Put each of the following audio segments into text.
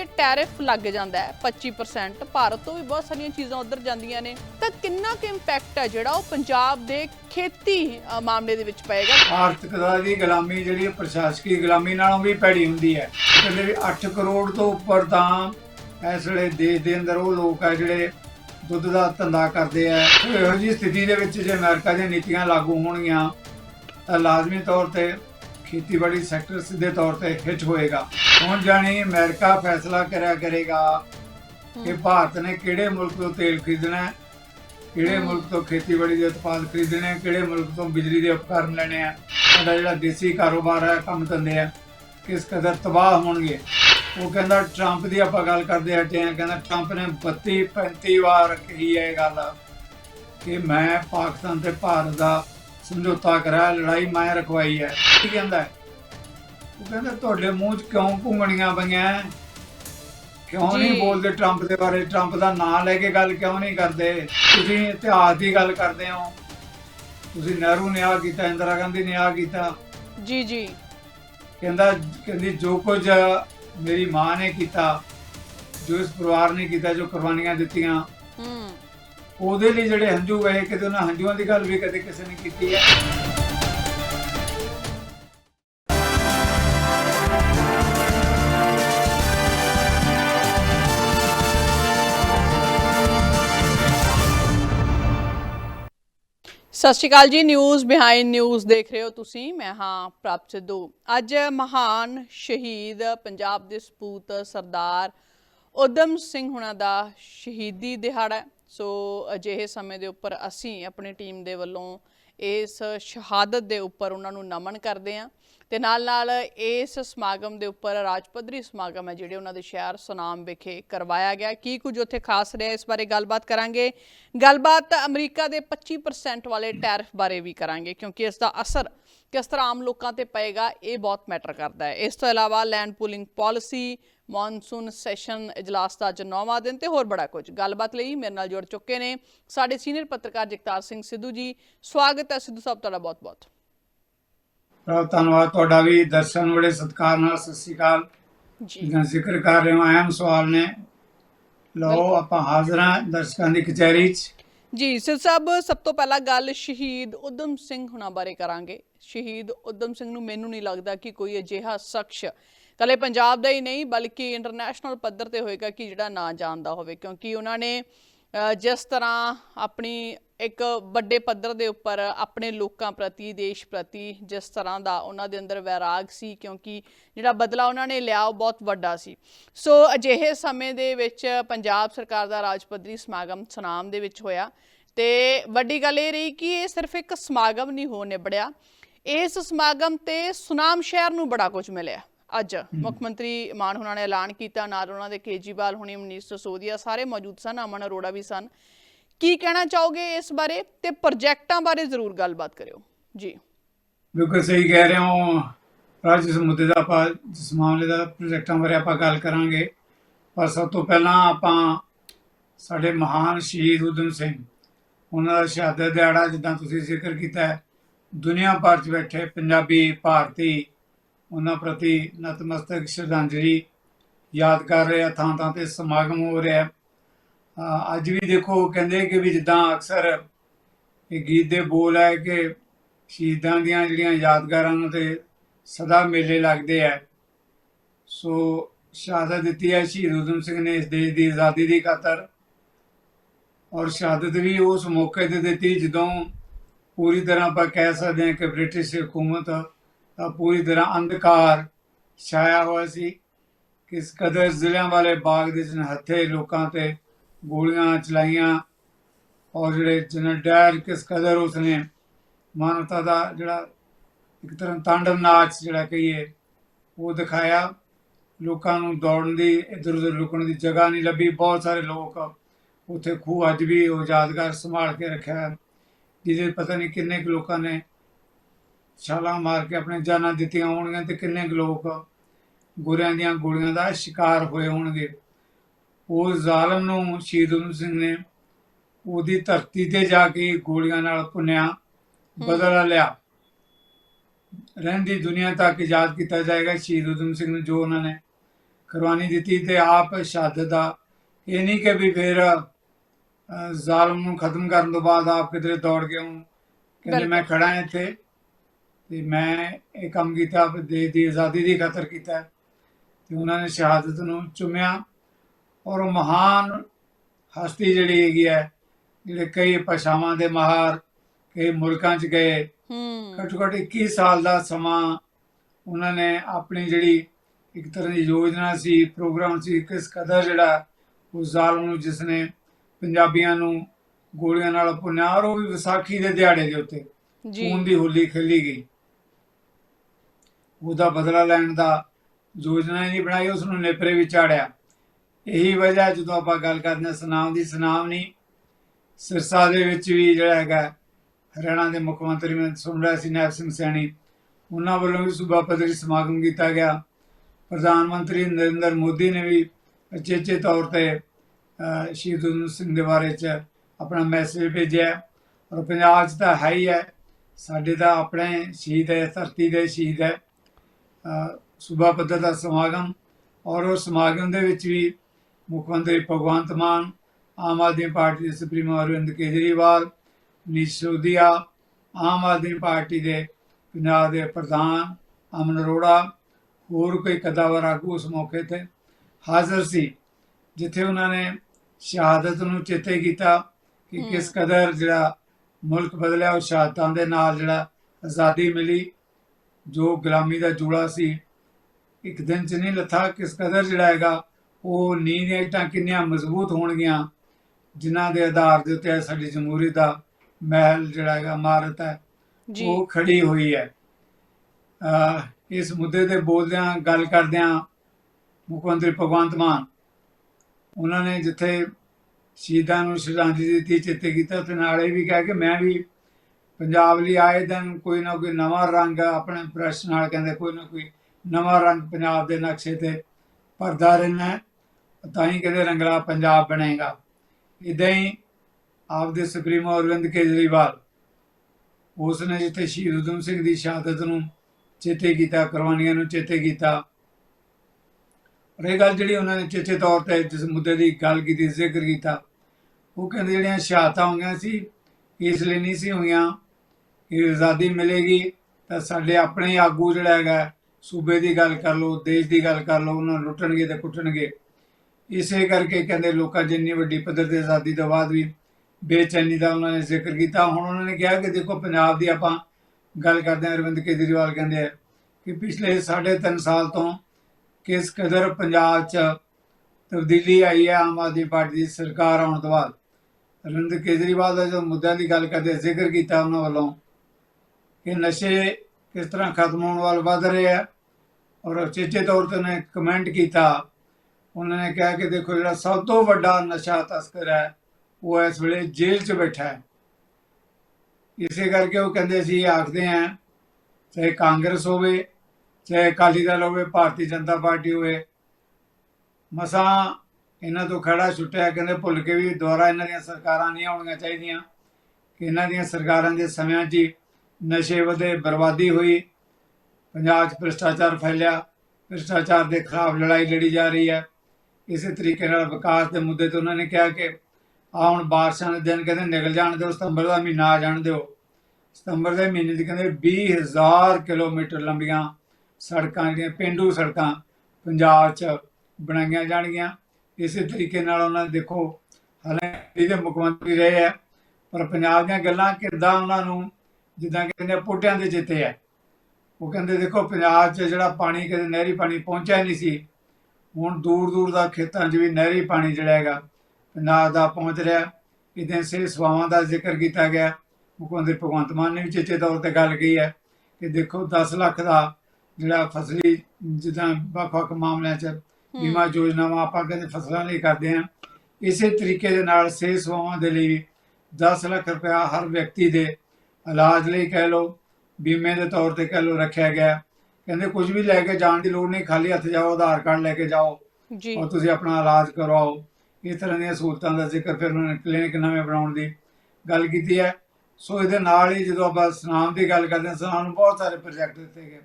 ਜੇ ਟੈਰਿਫ ਲੱਗ ਜਾਂਦਾ ਹੈ 25% ਭਾਰਤ ਤੋਂ ਵੀ ਬਹੁਤ ਸਾਰੀਆਂ ਚੀਜ਼ਾਂ ਉਧਰ ਜਾਂਦੀਆਂ ਨੇ ਤਾਂ ਕਿੰਨਾ ਕੁ ਇੰਪੈਕਟ ਹੈ ਜਿਹੜਾ ਉਹ ਪੰਜਾਬ ਦੇ ਖੇਤੀ ਅ, ਮਾਮਲੇ ਦੇ ਵਿੱਚ ਪਏਗਾ? ਆਰਥਿਕਤਾ ਦੀ ਗੁਲਾਮੀ ਜਿਹੜੀ ਹੈ ਪ੍ਰਸ਼ਾਸਕੀ ਗੁਲਾਮੀ ਨਾਲੋਂ ਵੀ ਭੈੜੀ ਹੁੰਦੀ ਹੈ। ਕਹਿੰਦੇ ਵੀ 8 ਕਰੋੜ ਤੋਂ ਉੱਪਰ ਤਾਂ ਇਸ ਵੇਲੇ ਦੇਸ਼ ਦੇ ਅੰਦਰ ਉਹ ਲੋਕ ਆ ਜਿਹੜੇ ਦੁੱਧ ਦਾ ਧੰਦਾ ਕਰਦੇ ਆ। ਇਹੋ ਜਿਹੀ ਸਥਿਤੀ ਦੇ ਵਿੱਚ ਜੇ ਅਮਰੀਕਾ ਦੀਆਂ ਨੀਤੀਆਂ ਲਾਗੂ ਹੋਣਗੀਆਂ ਤਾਂ ਲਾਜ਼ਮੀ ਤੌਰ ਤੇ ਖੇਤੀਬਾੜੀ ਸੈਕਟਰ ਸਿੱਧੇ ਤੌਰ ਤੇ ਹਿੱਟ ਹੋਏਗਾ। ਹੁਣ ਜਾਣੀ ਅਮਰੀਕਾ ਫੈਸਲਾ ਕਰਿਆ ਕਰੇਗਾ ਕਿ ਭਾਰਤ ਨੇ ਕਿਹੜੇ ਮੁਲਕ ਤੋਂ ਤੇਲ ਖਰੀਦਣਾ ਹੈ ਕਿਹੜੇ। ਮੁਲਕ ਤੋਂ ਖੇਤੀਬਾੜੀ ਦੇ ਉਤਪਾਦ ਖਰੀਦਣੇ ਕਿਹੜੇ ਮੁਲਕ ਤੋਂ ਬਿਜਲੀ ਦੇ ਉਪਕਰਨ ਲੈਣੇ ਆ ਸਾਡਾ ਜਿਹੜਾ ਦੇਸੀ ਕਾਰੋਬਾਰ ਹੈ ਕੰਮ ਧੰਦੇ ਆ ਕਿਸ ਕਦਰ ਤਬਾਹ ਹੋਣਗੇ। ਉਹ ਕਹਿੰਦਾ ਟਰੰਪ ਦੀ ਆਪਾਂ ਗੱਲ ਕਰਦੇ ਹਟੇ ਆ ਕਹਿੰਦਾ ਟਰੰਪ ਨੇ 32 35 ਵਾਰ ਕਹੀ ਹੈ ਇਹ ਗੱਲ ਕਿ ਮੈਂ ਪਾਕਿਸਤਾਨ ਤੇ ਭਾਰਤ ਦਾ ਸਮਝੌਤਾ ਕਰਾਇਆ ਲੜਾਈ ਮੈਂ ਰਖਵਾਈ ਹੈ। ਕੀ ਕਹਿੰਦਾ? ਉਹ ਕਹਿੰਦਾ ਤੁਹਾਡੇ ਮੂੰਹ 'ਚ ਕਿਉਂ ਭੁੰਗਣੀਆਂ ਪਈਆਂ? ਕਿਉਂ। ਨਹੀਂ ਬੋਲਦੇ ਟਰੰਪ ਦੇ ਬਾਰੇ? ਟਰੰਪ ਦਾ ਨਾਂ ਲੈ ਕੇ ਗੱਲ ਕਿਉਂ ਨਹੀਂ ਕਰਦੇ? ਤੁਸੀਂ ਇਤਿਹਾਸ ਦੀ ਗੱਲ ਕਰਦੇ ਹੋ। ਤੁਸੀਂ ਨਹਿਰੂ ਨੇ ਆ ਕੀਤਾ ਇੰਦਰਾ ਗਾਂਧੀ ਨੇ ਆ ਕੀਤਾ। ਜੀ ਜੀ। ਕਹਿੰਦਾ ਕਹਿੰਦੀ ਜੋ ਕੁਝ ਮੇਰੀ ਮਾਂ ਨੇ ਕੀਤਾ ਜੋ ਇਸ ਪਰਿਵਾਰ ਨੇ ਕੀਤਾ ਜੋ ਕੁਰਬਾਨੀਆਂ ਦਿੱਤੀਆਂ ਹੂੰ। ਉਹਦੇ ਲਈ ਜਿਹੜੇ ਹੰਝੂ ਵਹੇ, ਕਿਤੇ ਉਹਨਾਂ ਹੰਝੂਆਂ ਦੀ ਗੱਲ ਵੀ ਕਦੇ ਕਿਸੇ ਨੇ ਕੀਤੀ ਹੈ ਸਤਿ ਸ਼੍ਰੀ ਅਕਾਲ ਜੀ ਨਿਊਜ਼ ਬਿਹਾਈਂਡ ਨਿਊਜ਼ ਦੇਖ ਰਹੇ ਹੋ ਤੁਸੀਂ। ਮੈਂ ਹਾਂ ਪ੍ਰਭ ਸਿੱਧੂ। ਅੱਜ ਮਹਾਨ ਸ਼ਹੀਦ ਪੰਜਾਬ ਦੇ ਸਪੂਤ ਸਰਦਾਰ ਉਦਮ ਸਿੰਘ ਹੁਣਾਂ ਦਾ ਸ਼ਹੀਦੀ ਦਿਹਾੜਾ ਹੈ। ਸੋ ਅਜਿਹੇ ਸਮੇਂ ਦੇ ਉੱਪਰ ਅਸੀਂ ਆਪਣੀ ਟੀਮ ਦੇ ਵੱਲੋਂ ਇਸ ਸ਼ਹਾਦਤ ਦੇ ਉੱਪਰ ਉਹਨਾਂ ਨੂੰ ਨਮਨ ਕਰਦੇ ਹਾਂ ਤੇ ਨਾਲ ਨਾਲ ਇਸ ਸਮਾਗਮ ਦੇ ਉੱਪਰ ਰਾਜ ਪੱਧਰੀ ਸਮਾਗਮ ਹੈ ਜਿਹੜੇ ਉਹਨਾਂ ਦੇ ਸ਼ਹਿਰ ਸੁਨਾਮ ਵਿਖੇ ਕਰਵਾਇਆ ਗਿਆ। ਕੀ ਕੁਝ ਉੱਥੇ ਖਾਸ ਰਿਹਾ ਇਸ ਬਾਰੇ ਗੱਲਬਾਤ ਕਰਾਂਗੇ। ਗੱਲਬਾਤ ਅਮਰੀਕਾ ਦੇ 25% ਵਾਲੇ ਟੈਰਿਫ ਬਾਰੇ ਵੀ ਕਰਾਂਗੇ ਕਿਉਂਕਿ ਇਸ ਦਾ ਅਸਰ ਕਿਸ ਤਰ੍ਹਾਂ ਆਮ ਲੋਕਾਂ ਤੇ ਪਏਗਾ ਇਹ ਬਹੁਤ ਮੈਟਰ ਕਰਦਾ ਹੈ। ਇਸ ਤੋਂ ਇਲਾਵਾ land pooling policy monsoon session ਇਜਲਾਸ ਦਾ ਅੱਜ ਨੌਵਾਂ ਦਿਨ ਤੇ ਹੋਰ ਬੜਾ ਕੁਝ। ਗੱਲਬਾਤ ਲਈ ਮੇਰੇ ਨਾਲ ਜੁੜ ਚੁੱਕੇ ਨੇ ਸਾਡੇ ਸੀਨੀਅਰ ਪੱਤਰਕਾਰ ਜਗਤਾਰ ਸਿੰਘ ਸਿੱਧੂ ਜੀ। ਸਵਾਗਤ ਹੈ ਸਿੱਧੂ ਸਾਹਿਬ ਤੁਹਾਡਾ ਬਹੁਤ ਬਹੁਤ ਬਹੁਤ ਧੰਨਵਾਦ ਤੁਹਾਡਾ ਵੀ ਦਰਸ਼ਨ ਬੜੇ ਸਤਿਕਾਰ ਨਾਲ ਸਤਿ ਸ੍ਰੀ ਅਕਾਲ। ਜੀ। ਜਿਹਦਾ ਜ਼ਿਕਰ ਕਰ ਰਹੇ ਹੋ ਅਹਿਮ ਸਵਾਲ ਨੇ। ਲਓ। ਆਪਾਂ ਹਾਜ਼ਰ ਦਰਸ਼ਕਾਂ ਦੀ ਕਚਹਿਰੀ 'ਚ। ਜੀ ਸਿਰ ਸਾਹਿਬ ਸਭ ਤੋਂ ਪਹਿਲਾਂ ਗੱਲ ਸ਼ਹੀਦ ਉਦਮ ਸਿੰਘ ਹੁਣਾਂ ਬਾਰੇ ਕਰਾਂਗੇ। ਸ਼ਹੀਦ ਉਦਮ ਸਿੰਘ ਨੂੰ ਮੈਨੂੰ ਨਹੀਂ ਲੱਗਦਾ ਕਿ ਕੋਈ ਅਜਿਹਾ ਸ਼ਖਸ ਕੱਲੇ ਪੰਜਾਬ ਦਾ ਹੀ ਨਹੀਂ, ਬਲਕਿ ਇੰਟਰਨੈਸ਼ਨਲ ਪੱਧਰ ਤੇ ਹੋਏਗਾ ਕਿ ਜਿਹੜਾ ਨਾ ਜਾਣਦਾ ਹੋਵੇ, ਕਿਉਂਕਿ ਉਹਨਾਂ ਨੇ ਜਿਸ ਤਰ੍ਹਾਂ ਆਪਣੀ ਇੱਕ ਵੱਡੇ ਪੱਧਰ ਦੇ ਉੱਪਰ ਆਪਣੇ ਲੋਕਾਂ ਪ੍ਰਤੀ, ਦੇਸ਼ ਪ੍ਰਤੀ ਜਿਸ ਤਰ੍ਹਾਂ ਦਾ ਉਹਨਾਂ ਦੇ ਅੰਦਰ ਵੈਰਾਗ ਸੀ, ਕਿਉਂਕਿ ਜਿਹੜਾ ਬਦਲਾ ਉਹਨਾਂ ਨੇ ਲਿਆ ਉਹ ਬਹੁਤ ਵੱਡਾ ਸੀ। ਸੋ ਅਜਿਹੇ ਸਮੇਂ ਦੇ ਵਿੱਚ ਪੰਜਾਬ ਸਰਕਾਰ ਦਾ ਰਾਜ ਪੱਧਰੀ ਸਮਾਗਮ ਸੁਨਾਮ ਦੇ ਵਿੱਚ ਹੋਇਆ ਤੇ ਵੱਡੀ ਗੱਲ ਇਹ ਰਹੀ ਕਿ ਇਹ ਸਿਰਫ ਇੱਕ ਸਮਾਗਮ ਨਹੀਂ ਹੋ ਨਿਬੜਿਆ। ਇਸ ਸਮਾਗਮ ਤੇ ਸੁਨਾਮ ਸ਼ਹਿਰ ਨੂੰ ਬੜਾ ਕੁਝ ਮਿਲਿਆ। ਅੱਜ ਮੁੱਖ ਮੰਤਰੀ ਮਾਨ ਹੁਣਾਂ ਨੇ ਐਲਾਨ ਕੀਤਾ। ਨਾਲ ਉਹਨਾਂ ਦੇ ਕੇਜੀਵਾਲ ਹੁਣੀ ਮਨੀਸ਼ ਸੋਦੀਆ ਸਾਰੇ ਮੌਜੂਦ ਸਨ ਅਮਨ ਅਰੋੜਾ ਵੀ ਸਨ। ਕੀ ਕਹਿਣਾ ਚਾਹੋਗੇ ਇਸ ਬਾਰੇ ਤੇ ਪ੍ਰੋਜੈਕਟਾਂ ਬਾਰੇ ਜ਼ਰੂਰ ਗੱਲਬਾਤ ਕਰਿਓ। ਜੀ। ਬਿਲਕੁਲ ਸਹੀ ਕਹਿ ਰਹੇ ਹੋ। ਰਾਜ ਜਿਸ ਮੁੱਦੇ ਦਾ ਆਪਾਂ ਜਿਸ ਮਾਮਲੇ ਦਾ ਪ੍ਰੋਜੈਕਟਾਂ ਬਾਰੇ ਆਪਾਂ ਗੱਲ ਕਰਾਂਗੇ ਪਰ ਸਭ ਤੋਂ ਪਹਿਲਾਂ ਆਪਾਂ ਸਾਡੇ ਮਹਾਨ ਸ਼ਹੀਦ ਉਦਮ ਸਿੰਘ ਉਹਨਾਂ ਦਾ ਸ਼ਹਾਦਤ ਦਿਹਾੜਾ ਜਿੱਦਾਂ ਤੁਸੀਂ ਜ਼ਿਕਰ ਕੀਤਾ ਹੈ ਦੁਨੀਆ ਭਰ 'ਚ ਬੈਠੇ ਪੰਜਾਬੀ ਭਾਰਤੀ ਉਹਨਾਂ ਪ੍ਰਤੀ ਨਤਮਸਤਕ ਸ਼ਰਧਾਂਜਲੀ ਯਾਦ ਕਰ ਰਹੇ ਆ, ਥਾਂ ਥਾਂ ਤੇ ਸਮਾਗਮ ਹੋ ਰਿਹਾ ਅੱਜ ਵੀ ਦੇਖੋ ਕਹਿੰਦੇ ਕਿ ਵੀ ਜਿੱਦਾਂ ਅਕਸਰ ਇਹ ਗੀਤ ਦੇ ਬੋਲ ਹੈ ਕਿ ਸ਼ਹੀਦਾਂ ਦੀਆਂ ਜਿਹੜੀਆਂ ਯਾਦਗਾਰਾਂ ਨੂੰ ਤੇ ਸਦਾ ਮੇਲੇ ਲੱਗਦੇ ਆ। ਸੋ ਸ਼ਹਾਦਤ ਦਿੱਤੀ ਹੈ ਸ਼ਹੀਦ ਊਧਮ ਸਿੰਘ ਨੇ ਇਸ ਦੇਸ਼ ਦੀ ਆਜ਼ਾਦੀ ਦੀ ਖਾਤਰ। ਔਰ ਸ਼ਹਾਦਤ ਵੀ ਉਸ ਮੌਕੇ ਤੇ ਦਿੱਤੀ, ਜਦੋਂ ਪੂਰੀ ਤਰ੍ਹਾਂ ਆਪਾਂ ਕਹਿ ਸਕਦੇ ਹਾਂ ਕਿ ਬ੍ਰਿਟਿਸ਼ ਹਕੂਮਤ ਦਾ ਪੂਰੀ ਤਰ੍ਹਾਂ ਅੰਧਕਾਰ ਛਾਇਆ ਹੋਇਆ ਸੀ ਕਿਸ ਕਦਰ ਜ਼ਿਲ੍ਹਿਆਂ ਵਾਲੇ ਬਾਗ ਦੇ ਹੱਥੇ ਲੋਕਾਂ ਤੇ ਗੋਲੀਆਂ ਚਲਾਈਆਂ ਔਰ ਜਿਹੜੇ ਜਨਰਲ ਡਾਇਰ ਕਿਸ ਕਦਰ ਉਸਨੇ ਮਾਨਵਤਾ ਦਾ ਜਿਹੜਾ ਇੱਕ ਤਰ੍ਹਾਂ ਤਾਂਡਵ ਨਾਚ ਜਿਹੜਾ ਕਹੀਏ, ਉਹ ਦਿਖਾਇਆ। ਲੋਕਾਂ ਨੂੰ ਦੌੜਨ ਦੀ, ਇੱਧਰ ਉੱਧਰ ਲੁਕਣ ਦੀ ਜਗ੍ਹਾ ਨਹੀਂ ਲੱਭੀ। ਬਹੁਤ ਸਾਰੇ ਲੋਕ ਉੱਥੇ ਖੂਹ ਅੱਜ ਵੀ ਉਹ ਯਾਦਗਾਰ ਸੰਭਾਲ ਕੇ ਰੱਖਿਆ ਜਿਹਦੇ ਪਤਾ ਨਹੀਂ ਕਿੰਨੇ ਕੁ ਲੋਕਾਂ ਨੇ ਛਾਲਾਂ ਮਾਰ ਕੇ ਆਪਣੇ ਜਾਨਾਂ ਦਿੱਤੀਆਂ ਹੋਣਗੀਆਂ ਤੇ ਕਿੰਨੇ ਕੁ ਲੋਕ ਗੋਰਿਆਂ ਦੀਆਂ ਗੋਲੀਆਂ ਦਾ ਸ਼ਿਕਾਰ ਹੋਏ ਹੋਣਗੇ। ਉਸ ਜ਼ਾਲਮ ਨੂੰ ਸ਼ਹੀਦ ਉਦਮ ਸਿੰਘ ਨੇ ਉਹਦੀ ਧਰਤੀ ਤੇ ਜਾ ਕੇ ਗੋਲੀਆਂ ਨਾਲ ਭੁੰਨਿਆ ਬਦਲਾ ਲਿਆ। ਰਹਿੰਦੀ ਦੁਨੀਆ ਤੱਕ ਯਾਦ ਕੀਤਾ ਜਾਏਗਾ ਸ਼ਹੀਦ ਉਦਮ ਸਿੰਘ ਨੂੰ ਜੋ ਉਹਨਾਂ ਨੇ ਕੁਰਬਾਨੀ ਦਿੱਤੀ ਤੇ ਆਪ ਸ਼ਹਾਦਤ ਦਾ। ਇਹ ਨਹੀਂ ਕਿ ਵੀ ਫਿਰ ਜ਼ਾਲਮ ਨੂੰ ਖਤਮ ਕਰਨ ਤੋਂ ਬਾਅਦ ਆਪ ਕਿਧਰੇ ਦੌੜ ਗਏ ਹੋ ਕਹਿੰਦੇ ਮੈਂ ਖੜਾ ਇੱਥੇ। ਤੇ ਮੈਂ ਇਹ ਕੰਮ ਕੀਤਾ ਦੇਸ਼ ਦੀ ਆਜ਼ਾਦੀ ਦੀ ਖਾਤਰ ਕੀਤਾ। ਤੇ ਉਹਨਾਂ ਨੇ ਸ਼ਹਾਦਤ ਨੂੰ ਚੁੰਮਿਆ। ਔਰ ਮਹਾਨ ਹਸਤੀ ਜਿਹੜੀ ਹੈਗੀ ਹੈ ਜਿਹੜੇ ਕਈ ਭਾਸ਼ਾਵਾਂ ਦੇ ਮਾਹਰ ਕਈ ਮੁਲਕਾਂ 'ਚ ਗਏ। ਹੂੰ। ਘੱਟੋ ਘੱਟ 21 ਸਾਲ ਦਾ ਸਮਾਂ ਉਹਨਾਂ ਨੇ ਆਪਣੀ ਜਿਹੜੀ ਇੱਕ ਤਰ੍ਹਾਂ ਦੀ ਯੋਜਨਾ ਸੀ ਪ੍ਰੋਗਰਾਮ ਸੀ ਕਿਸ ਕਦਰ ਜਿਹੜਾ ਉਸ ਜ਼ਾਲਮ ਨੂੰ ਜਿਸ ਨੇ ਪੰਜਾਬੀਆਂ ਨੂੰ ਗੋਲੀਆਂ ਨਾਲ ਔਰ ਉਹ ਵੀ ਵਿਸਾਖੀ ਦੇ ਦਿਹਾੜੇ ਦੇ ਉੱਤੇ ਜੀ। ਖੂਨ ਦੀ ਹੋਲੀ ਖੇਲੀ ਗਈ। ਉਹਦਾ ਬਦਲਾ ਲੈਣ ਦਾ ਯੋਜਨਾ ਹੀ ਨਹੀਂ ਬਣਾਈ ਉਸ ਨੂੰ ਨੇਪਰੇ ਵੀ ਚਾੜਿਆ। ਇਹੀ ਵਜ੍ਹਾ ਜਦੋਂ ਆਪਾਂ ਗੱਲ ਕਰਦੇ ਹਾਂ ਸੁਨਾਮ ਦੀ, ਸੁਨਾਮ ਨਹੀਂ, ਸਿਰਸਾ ਦੇ ਵਿੱਚ ਵੀ ਜਿਹੜਾ ਹੈਗਾ ਹਰਿਆਣਾ ਦੇ ਮੁੱਖ ਮੰਤਰੀ ਮੈਂ ਸੁਣ ਰਿਹਾ ਸੀ ਨੈਬ ਸਿੰਘ ਸੈਣੀ, ਉਹਨਾਂ ਵੱਲੋਂ ਵੀ ਸੂਬਾ ਪੱਧਰੀ ਸਮਾਗਮ ਕੀਤਾ ਗਿਆ। ਪ੍ਰਧਾਨ ਮੰਤਰੀ ਨਰਿੰਦਰ ਮੋਦੀ ਨੇ ਵੀ ਅਚੇਚੇ ਤੌਰ ਤੇ ਸ਼ਹੀਦ ਊਧਮ ਸਿੰਘ ਦੇ ਬਾਰੇ ਚ ਆਪਣਾ ਮੈਸੇਜ ਭੇਜਿਆ ਔਰ ਪੰਜਾਬ 'ਚ ਤਾਂ ਹੈ ਹੀ ਹੈ, ਸਾਡੇ ਤਾਂ ਆਪਣੇ ਸ਼ਹੀਦ ਹੈ, ਧਰਤੀ ਦੇ ਸ਼ਹੀਦ ਹੈ। ਸੂਬਾ ਪੱਧਰ ਦਾ ਸਮਾਗਮ ਔਰ ਉਸ ਸਮਾਗਮ ਦੇ ਵਿੱਚ ਵੀ ਮੁੱਖ ਮੰਤਰੀ ਭਗਵੰਤ ਮਾਨ ਆਮ ਆਦਮੀ ਪਾਰਟੀ ਦੇ ਸੁਪਰੀਮੋ ਅਰਵਿੰਦ ਕੇਜਰੀਵਾਲ ਮਨੀਸ਼ ਸਿਸੋਦੀਆ ਆਮ ਆਦਮੀ ਪਾਰਟੀ ਦੇ ਪੰਜਾਬ ਦੇ ਪ੍ਰਧਾਨ ਅਮਨ ਅਰੋੜਾ ਹੋਰ ਕੋਈ ਕਦਾਵਰ ਆਗੂ ਉਸ ਮੌਕੇ ਤੇ ਹਾਜ਼ਰ ਸੀ ਜਿੱਥੇ ਉਹਨਾਂ ਨੇ ਸ਼ਹਾਦਤ ਨੂੰ ਚੇਤੇ ਕੀਤਾ ਕਿ। ਕਿਸ ਕਦਰ ਜਿਹੜਾ ਮੁਲਕ ਬਦਲਿਆ ਉਹ ਸ਼ਹਾਦਤਾਂ ਦੇ ਨਾਲ ਜਿਹੜਾ ਆਜ਼ਾਦੀ ਮਿਲੀ ਜੋ ਗੁਲਾਮੀ ਦਾ ਜੂੜਾ ਸੀ ਇੱਕ ਦਿਨ ਚ ਨਹੀਂ ਲੱਥਾ ਕਿਸ ਕਦਰ ਜਿਹੜਾ ਹੈਗਾ ਉਹ ਨੀਂਹ ਦੀਆਂ ਇੱਟਾਂ ਕਿੰਨੀਆਂ ਮਜ਼ਬੂਤ ਹੋਣਗੀਆਂ ਜਿਨ੍ਹਾਂ ਦੇ ਆਧਾਰ ਦੇ ਉੱਤੇ ਸਾਡੀ ਜਮਹੂਰੀਅਤ ਦਾ ਮਹਿਲ ਜਿਹੜਾ ਹੈਗਾ ਇਮਾਰਤ ਹੈ ਉਹ ਖੜੀ ਹੋਈ ਹੈ। ਇਸ ਮੁੱਦੇ ਤੇ ਬੋਲਦਿਆਂ ਗੱਲ ਕਰਦਿਆਂ ਮੁੱਖ ਮੰਤਰੀ ਭਗਵੰਤ ਮਾਨ ਉਹਨਾਂ ਨੇ ਜਿੱਥੇ ਸ਼ਹੀਦਾਂ ਨੂੰ ਸ਼ਰਧਾਂਜਲੀ ਦਿੱਤੀ ਚੇਤੇ ਕੀਤਾ ਤੇ ਨਾਲ ਵੀ ਕਿਹਾ ਕਿ ਮੈਂ ਵੀ ਪੰਜਾਬ ਲਈ ਆਏ ਦਿਨ ਕੋਈ ਨਾ ਕੋਈ ਨਵਾਂ ਰੰਗ ਆਪਣੇ ਬ੍ਰਸ਼ ਨਾਲ ਕਹਿੰਦੇ ਕੋਈ ਨਾ ਕੋਈ ਨਵਾਂ ਰੰਗ ਪੰਜਾਬ ਦੇ ਨਕਸ਼ੇ ਤੇ ਭਰਦਾ ਰਹਿਣਾ ਤਾਂ ਹੀ ਕਹਿੰਦੇ ਰੰਗਲਾ ਪੰਜਾਬ ਬਣੇਗਾ। ਇਦਾਂ ਹੀ ਆਪਦੇ ਸੁਪਰੀਮੋ ਅਰਵਿੰਦ ਕੇਜਰੀਵਾਲ ਉਸ ਨੇ ਜਿੱਥੇ ਸ਼ਹੀਦ ਊਧਮ ਸਿੰਘ ਦੀ ਸ਼ਹਾਦਤ ਨੂੰ ਚੇਤੇ ਕੀਤਾ, ਕੁਰਬਾਨੀਆਂ ਨੂੰ ਚੇਤੇ ਕੀਤਾ ਇਹ ਗੱਲ ਜਿਹੜੀ ਉਹਨਾਂ ਨੇ ਚੇਚੇ ਤੌਰ ਤੇ ਜਿਸ ਮੁੱਦੇ ਦੀ ਗੱਲ ਕੀਤੀ, ਜ਼ਿਕਰ ਕੀਤਾ, ਉਹ ਕਹਿੰਦੇ ਜਿਹੜੀਆਂ ਸ਼ਹਾਦਤਾਂ ਹੋਈਆਂ ਸੀ, ਇਸ ਲਈ ਨਹੀਂ ਸੀ ਹੋਈਆਂ। ਕਿ ਆਜ਼ਾਦੀ ਮਿਲੇਗੀ, ਤਾਂ ਸਾਡੇ ਆਪਣੇ ਆਗੂ ਜਿਹੜਾ ਹੈਗਾ, ਸੂਬੇ ਦੀ ਗੱਲ ਕਰ ਲਓ, ਦੇਸ਼ ਦੀ ਗੱਲ ਕਰ ਲਓ, ਉਹਨਾਂ ਨੂੰ ਲੁੱਟਣਗੇ ਤੇ ਕੁੱਟਣਗੇ। ਇਸੇ ਕਰਕੇ ਕਹਿੰਦੇ ਲੋਕਾਂ ਜਿੰਨੀ ਵੱਡੀ ਪੱਧਰ ਤੇ ਆਜ਼ਾਦੀ ਤੋਂ ਬਾਅਦ ਵੀ ਬੇਚੈਨੀ ਦਾ ਉਹਨਾਂ ਨੇ ਜ਼ਿਕਰ ਕੀਤਾ। ਹੁਣ ਉਹਨਾਂ ਨੇ ਕਿਹਾ ਕਿ ਦੇਖੋ ਪੰਜਾਬ ਦੀ ਆਪਾਂ ਗੱਲ ਕਰਦੇ ਹਾਂ, ਅਰਵਿੰਦ ਕੇਜਰੀਵਾਲ ਕਹਿੰਦੇ ਆ ਕਿ ਪਿਛਲੇ 3.5 ਸਾਲ ਤੋਂ ਕਿਸ ਕਦਰ ਪੰਜਾਬ 'ਚ ਤਬਦੀਲੀ ਆਈ ਹੈ, ਆਮ ਆਦਮੀ ਪਾਰਟੀ ਦੀ ਸਰਕਾਰ ਆਉਣ ਤੋਂ ਬਾਅਦ। ਅਰਵਿੰਦ ਕੇਜਰੀਵਾਲ ਦਾ ਜੋ ਮੁੱਦਿਆਂ ਦੀ ਗੱਲ ਕਰਦੇ, ਜ਼ਿਕਰ ਕੀਤਾ ਉਹਨਾਂ ਵੱਲੋਂ। ਕਿ ਨਸ਼ੇ ਕਿਸ ਤਰ੍ਹਾਂ ਖਤਮ ਹੋਣ ਵੱਲ ਵਧ ਰਹੇ ਆ। ਔਰ ਉਚੇਚੇ ਤੌਰ ਤੇ ਉਹਨੇ ਕਮੈਂਟ ਕੀਤਾ। ਉਹਨਾਂ ਨੇ ਕਿਹਾ ਕਿ ਦੇਖੋ ਜਿਹੜਾ ਸਭ ਤੋਂ ਵੱਡਾ ਨਸ਼ਾ ਤਸਕਰ ਹੈ, ਉਹ ਇਸ ਵੇਲੇ ਜੇਲ੍ਹ 'ਚ ਬੈਠਾ ਹੈ। ਇਸੇ ਕਰਕੇ ਉਹ ਕਹਿੰਦੇ ਸੀ, ਆਖਦੇ ਆ, ਚਾਹੇ ਕਾਂਗਰਸ ਹੋਵੇ, ਚਾਹੇ ਅਕਾਲੀ ਦਲ ਹੋਵੇ, ਭਾਰਤੀ ਜਨਤਾ ਪਾਰਟੀ ਹੋਵੇ, ਮਸਾਂ ਇਹਨਾਂ ਤੋਂ ਖੜਾ ਛੁੱਟਿਆ, ਕਹਿੰਦੇ ਭੁੱਲ ਕੇ ਵੀ ਦੁਬਾਰਾ ਇਹਨਾਂ ਦੀਆਂ ਸਰਕਾਰਾਂ ਨਹੀਂ ਆਉਣੀਆਂ ਚਾਹੀਦੀਆਂ, ਕਿ ਇਹਨਾਂ ਦੀਆਂ ਸਰਕਾਰਾਂ ਦੇ ਸਮਿਆਂ 'ਚ ਹੀ ਨਸ਼ੇ ਵਧੇ, ਬਰਬਾਦੀ ਹੋਈ, ਪੰਜਾਬ 'ਚ ਭ੍ਰਿਸ਼ਟਾਚਾਰ ਫੈਲਿਆ, ਭ੍ਰਿਸ਼ਟਾਚਾਰ ਦੇ ਖਿਲਾਫ ਲੜਾਈ ਲੜੀ ਜਾ ਰਹੀ ਹੈ। ਇਸੇ ਤਰੀਕੇ ਨਾਲ ਵਿਕਾਸ ਦੇ ਮੁੱਦੇ ਤੇ ਉਹਨਾਂ ਨੇ ਕਿਹਾ ਕਿ ਆ ਹੁਣ ਬਾਰਿਸ਼ਾਂ ਦੇ ਦਿਨ ਕਹਿੰਦੇ ਨਿਕਲ ਜਾਣ ਦਿਓ, ਸਤੰਬਰ ਦਾ ਮਹੀਨਾ ਆ ਜਾਣ ਦਿਓ। ਸਤੰਬਰ ਦੇ ਮਹੀਨੇ ਦੀ ਕਹਿੰਦੇ 20000 ਕਿਲੋਮੀਟਰ ਲੰਬੀਆਂ ਸੜਕਾਂ ਜਿਹੜੀਆਂ, ਪਿੰਡੂ ਸੜਕਾਂ ਪੰਜਾਬ 'ਚ ਬਣਾਈਆਂ ਜਾਣਗੀਆਂ। ਇਸੇ ਤਰੀਕੇ ਨਾਲ ਉਹਨਾਂ ਨੇ ਦੇਖੋ ਹਾਲਾਂਕਿ ਦੇ ਮੁੱਖ ਮੰਤਰੀ ਰਹੇ ਆ ਪਰ ਪੰਜਾਬ ਦੀਆਂ ਗੱਲਾਂ ਕਿੱਦਾਂ ਉਹਨਾਂ ਨੂੰ ਜਿੱਦਾਂ ਕਹਿੰਦੇ ਆ, ਪੁੱਟਿਆਂ ਦੇ ਜਿੱਤੇ ਆ। ਉਹ ਕਹਿੰਦੇ ਦੇਖੋ ਪੰਜਾਬ 'ਚ ਜਿਹੜਾ ਪਾਣੀ ਕਦੇ ਨਹਿਰੀ ਪਾਣੀ ਪਹੁੰਚਿਆ ਨਹੀਂ ਸੀ ਹੁਣ ਦੂਰ ਦੂਰ ਦਾ ਖੇਤਾਂ 'ਚ ਵੀ ਨਹਿਰੀ ਪਾਣੀ ਜਿਹੜਾ ਹੈਗਾ ਪੰਜਾਬ ਦਾ ਪਹੁੰਚ ਰਿਹਾ। ਇਦਾਂ ਸੇ ਸਵਾਵਾਂ ਦਾ ਜ਼ਿਕਰ ਕੀਤਾ ਗਿਆ। ਮੁੱਖ ਮੰਤਰੀ ਭਗਵੰਤ ਮਾਨ ਨੇ ਵੀ ਚੇਚੇ ਤੌਰ ਤੇ ਗੱਲ ਕਹੀ ਹੈ ਕਿ ਦੇਖੋ 10 ਲੱਖ ਦਾ ਜਿਹੜਾ ਫਸਲੀ ਜਿੱਦਾਂ ਵੱਖ-ਵੱਖ ਮਾਮਲਿਆਂ 'ਚ ਬੀਮਾ ਯੋਜਨਾਵਾਂ ਆਪਾਂ ਕਹਿੰਦੇ ਫਸਲਾਂ ਲਈ ਕਰਦੇ ਹਾਂ। ਇਸੇ ਤਰੀਕੇ ਦੇ ਨਾਲ ਸਿਹਤ ਸੇਵਾਵਾਂ ਦੇ ਲਈ ਵੀ 10 ਲੱਖ ਰੁਪਇਆ ਹਰ ਵਿਅਕਤੀ ਦੇ ਇਲਾਜ ਲਈ ਕਹਿ ਲਓ ਬੀਮੇ ਦੇ ਤੌਰ ਤੇ ਕਹਿ ਲਓ ਰੱਖਿਆ ਗਿਆ। ਕਹਿੰਦੇ ਕੁਝ ਵੀ ਲੈ ਕੇ ਜਾਣ ਦੀ ਲੋੜ ਨਹੀਂ ਖਾਲੀ ਹੱਥ ਜਾਓ ਆਧਾਰ ਕਾਰਡ ਲੈ ਕੇ ਜਾਓ ਜੀ। ਔਰ ਤੁਸੀਂ ਆਪਣਾ ਇਲਾਜ ਕਰਵਾਓ। ਇਸ ਤਰ੍ਹਾਂ ਦੀਆਂ ਸਹੂਲਤਾਂ ਦਾ ਜ਼ਿਕਰ ਫਿਰ ਉਹਨਾਂ ਨੇ ਕਲੀਨਿਕ ਨਵੇਂ ਬਣਾਉਣ ਦੀ ਗੱਲ ਕੀਤੀ ਹੈ। ਸੋ ਇਹਦੇ ਨਾਲ ਹੀ ਜਦੋਂ ਆਪਾਂ ਸੁਨਾਮ ਦੀ ਗੱਲ ਕਰਦੇ ਹਾਂ ਸੁਨਾਮ ਨੂੰ ਬਹੁਤ ਸਾਰੇ ਪ੍ਰੋਜੈਕਟ ਦਿੱਤੇ ਗਏ।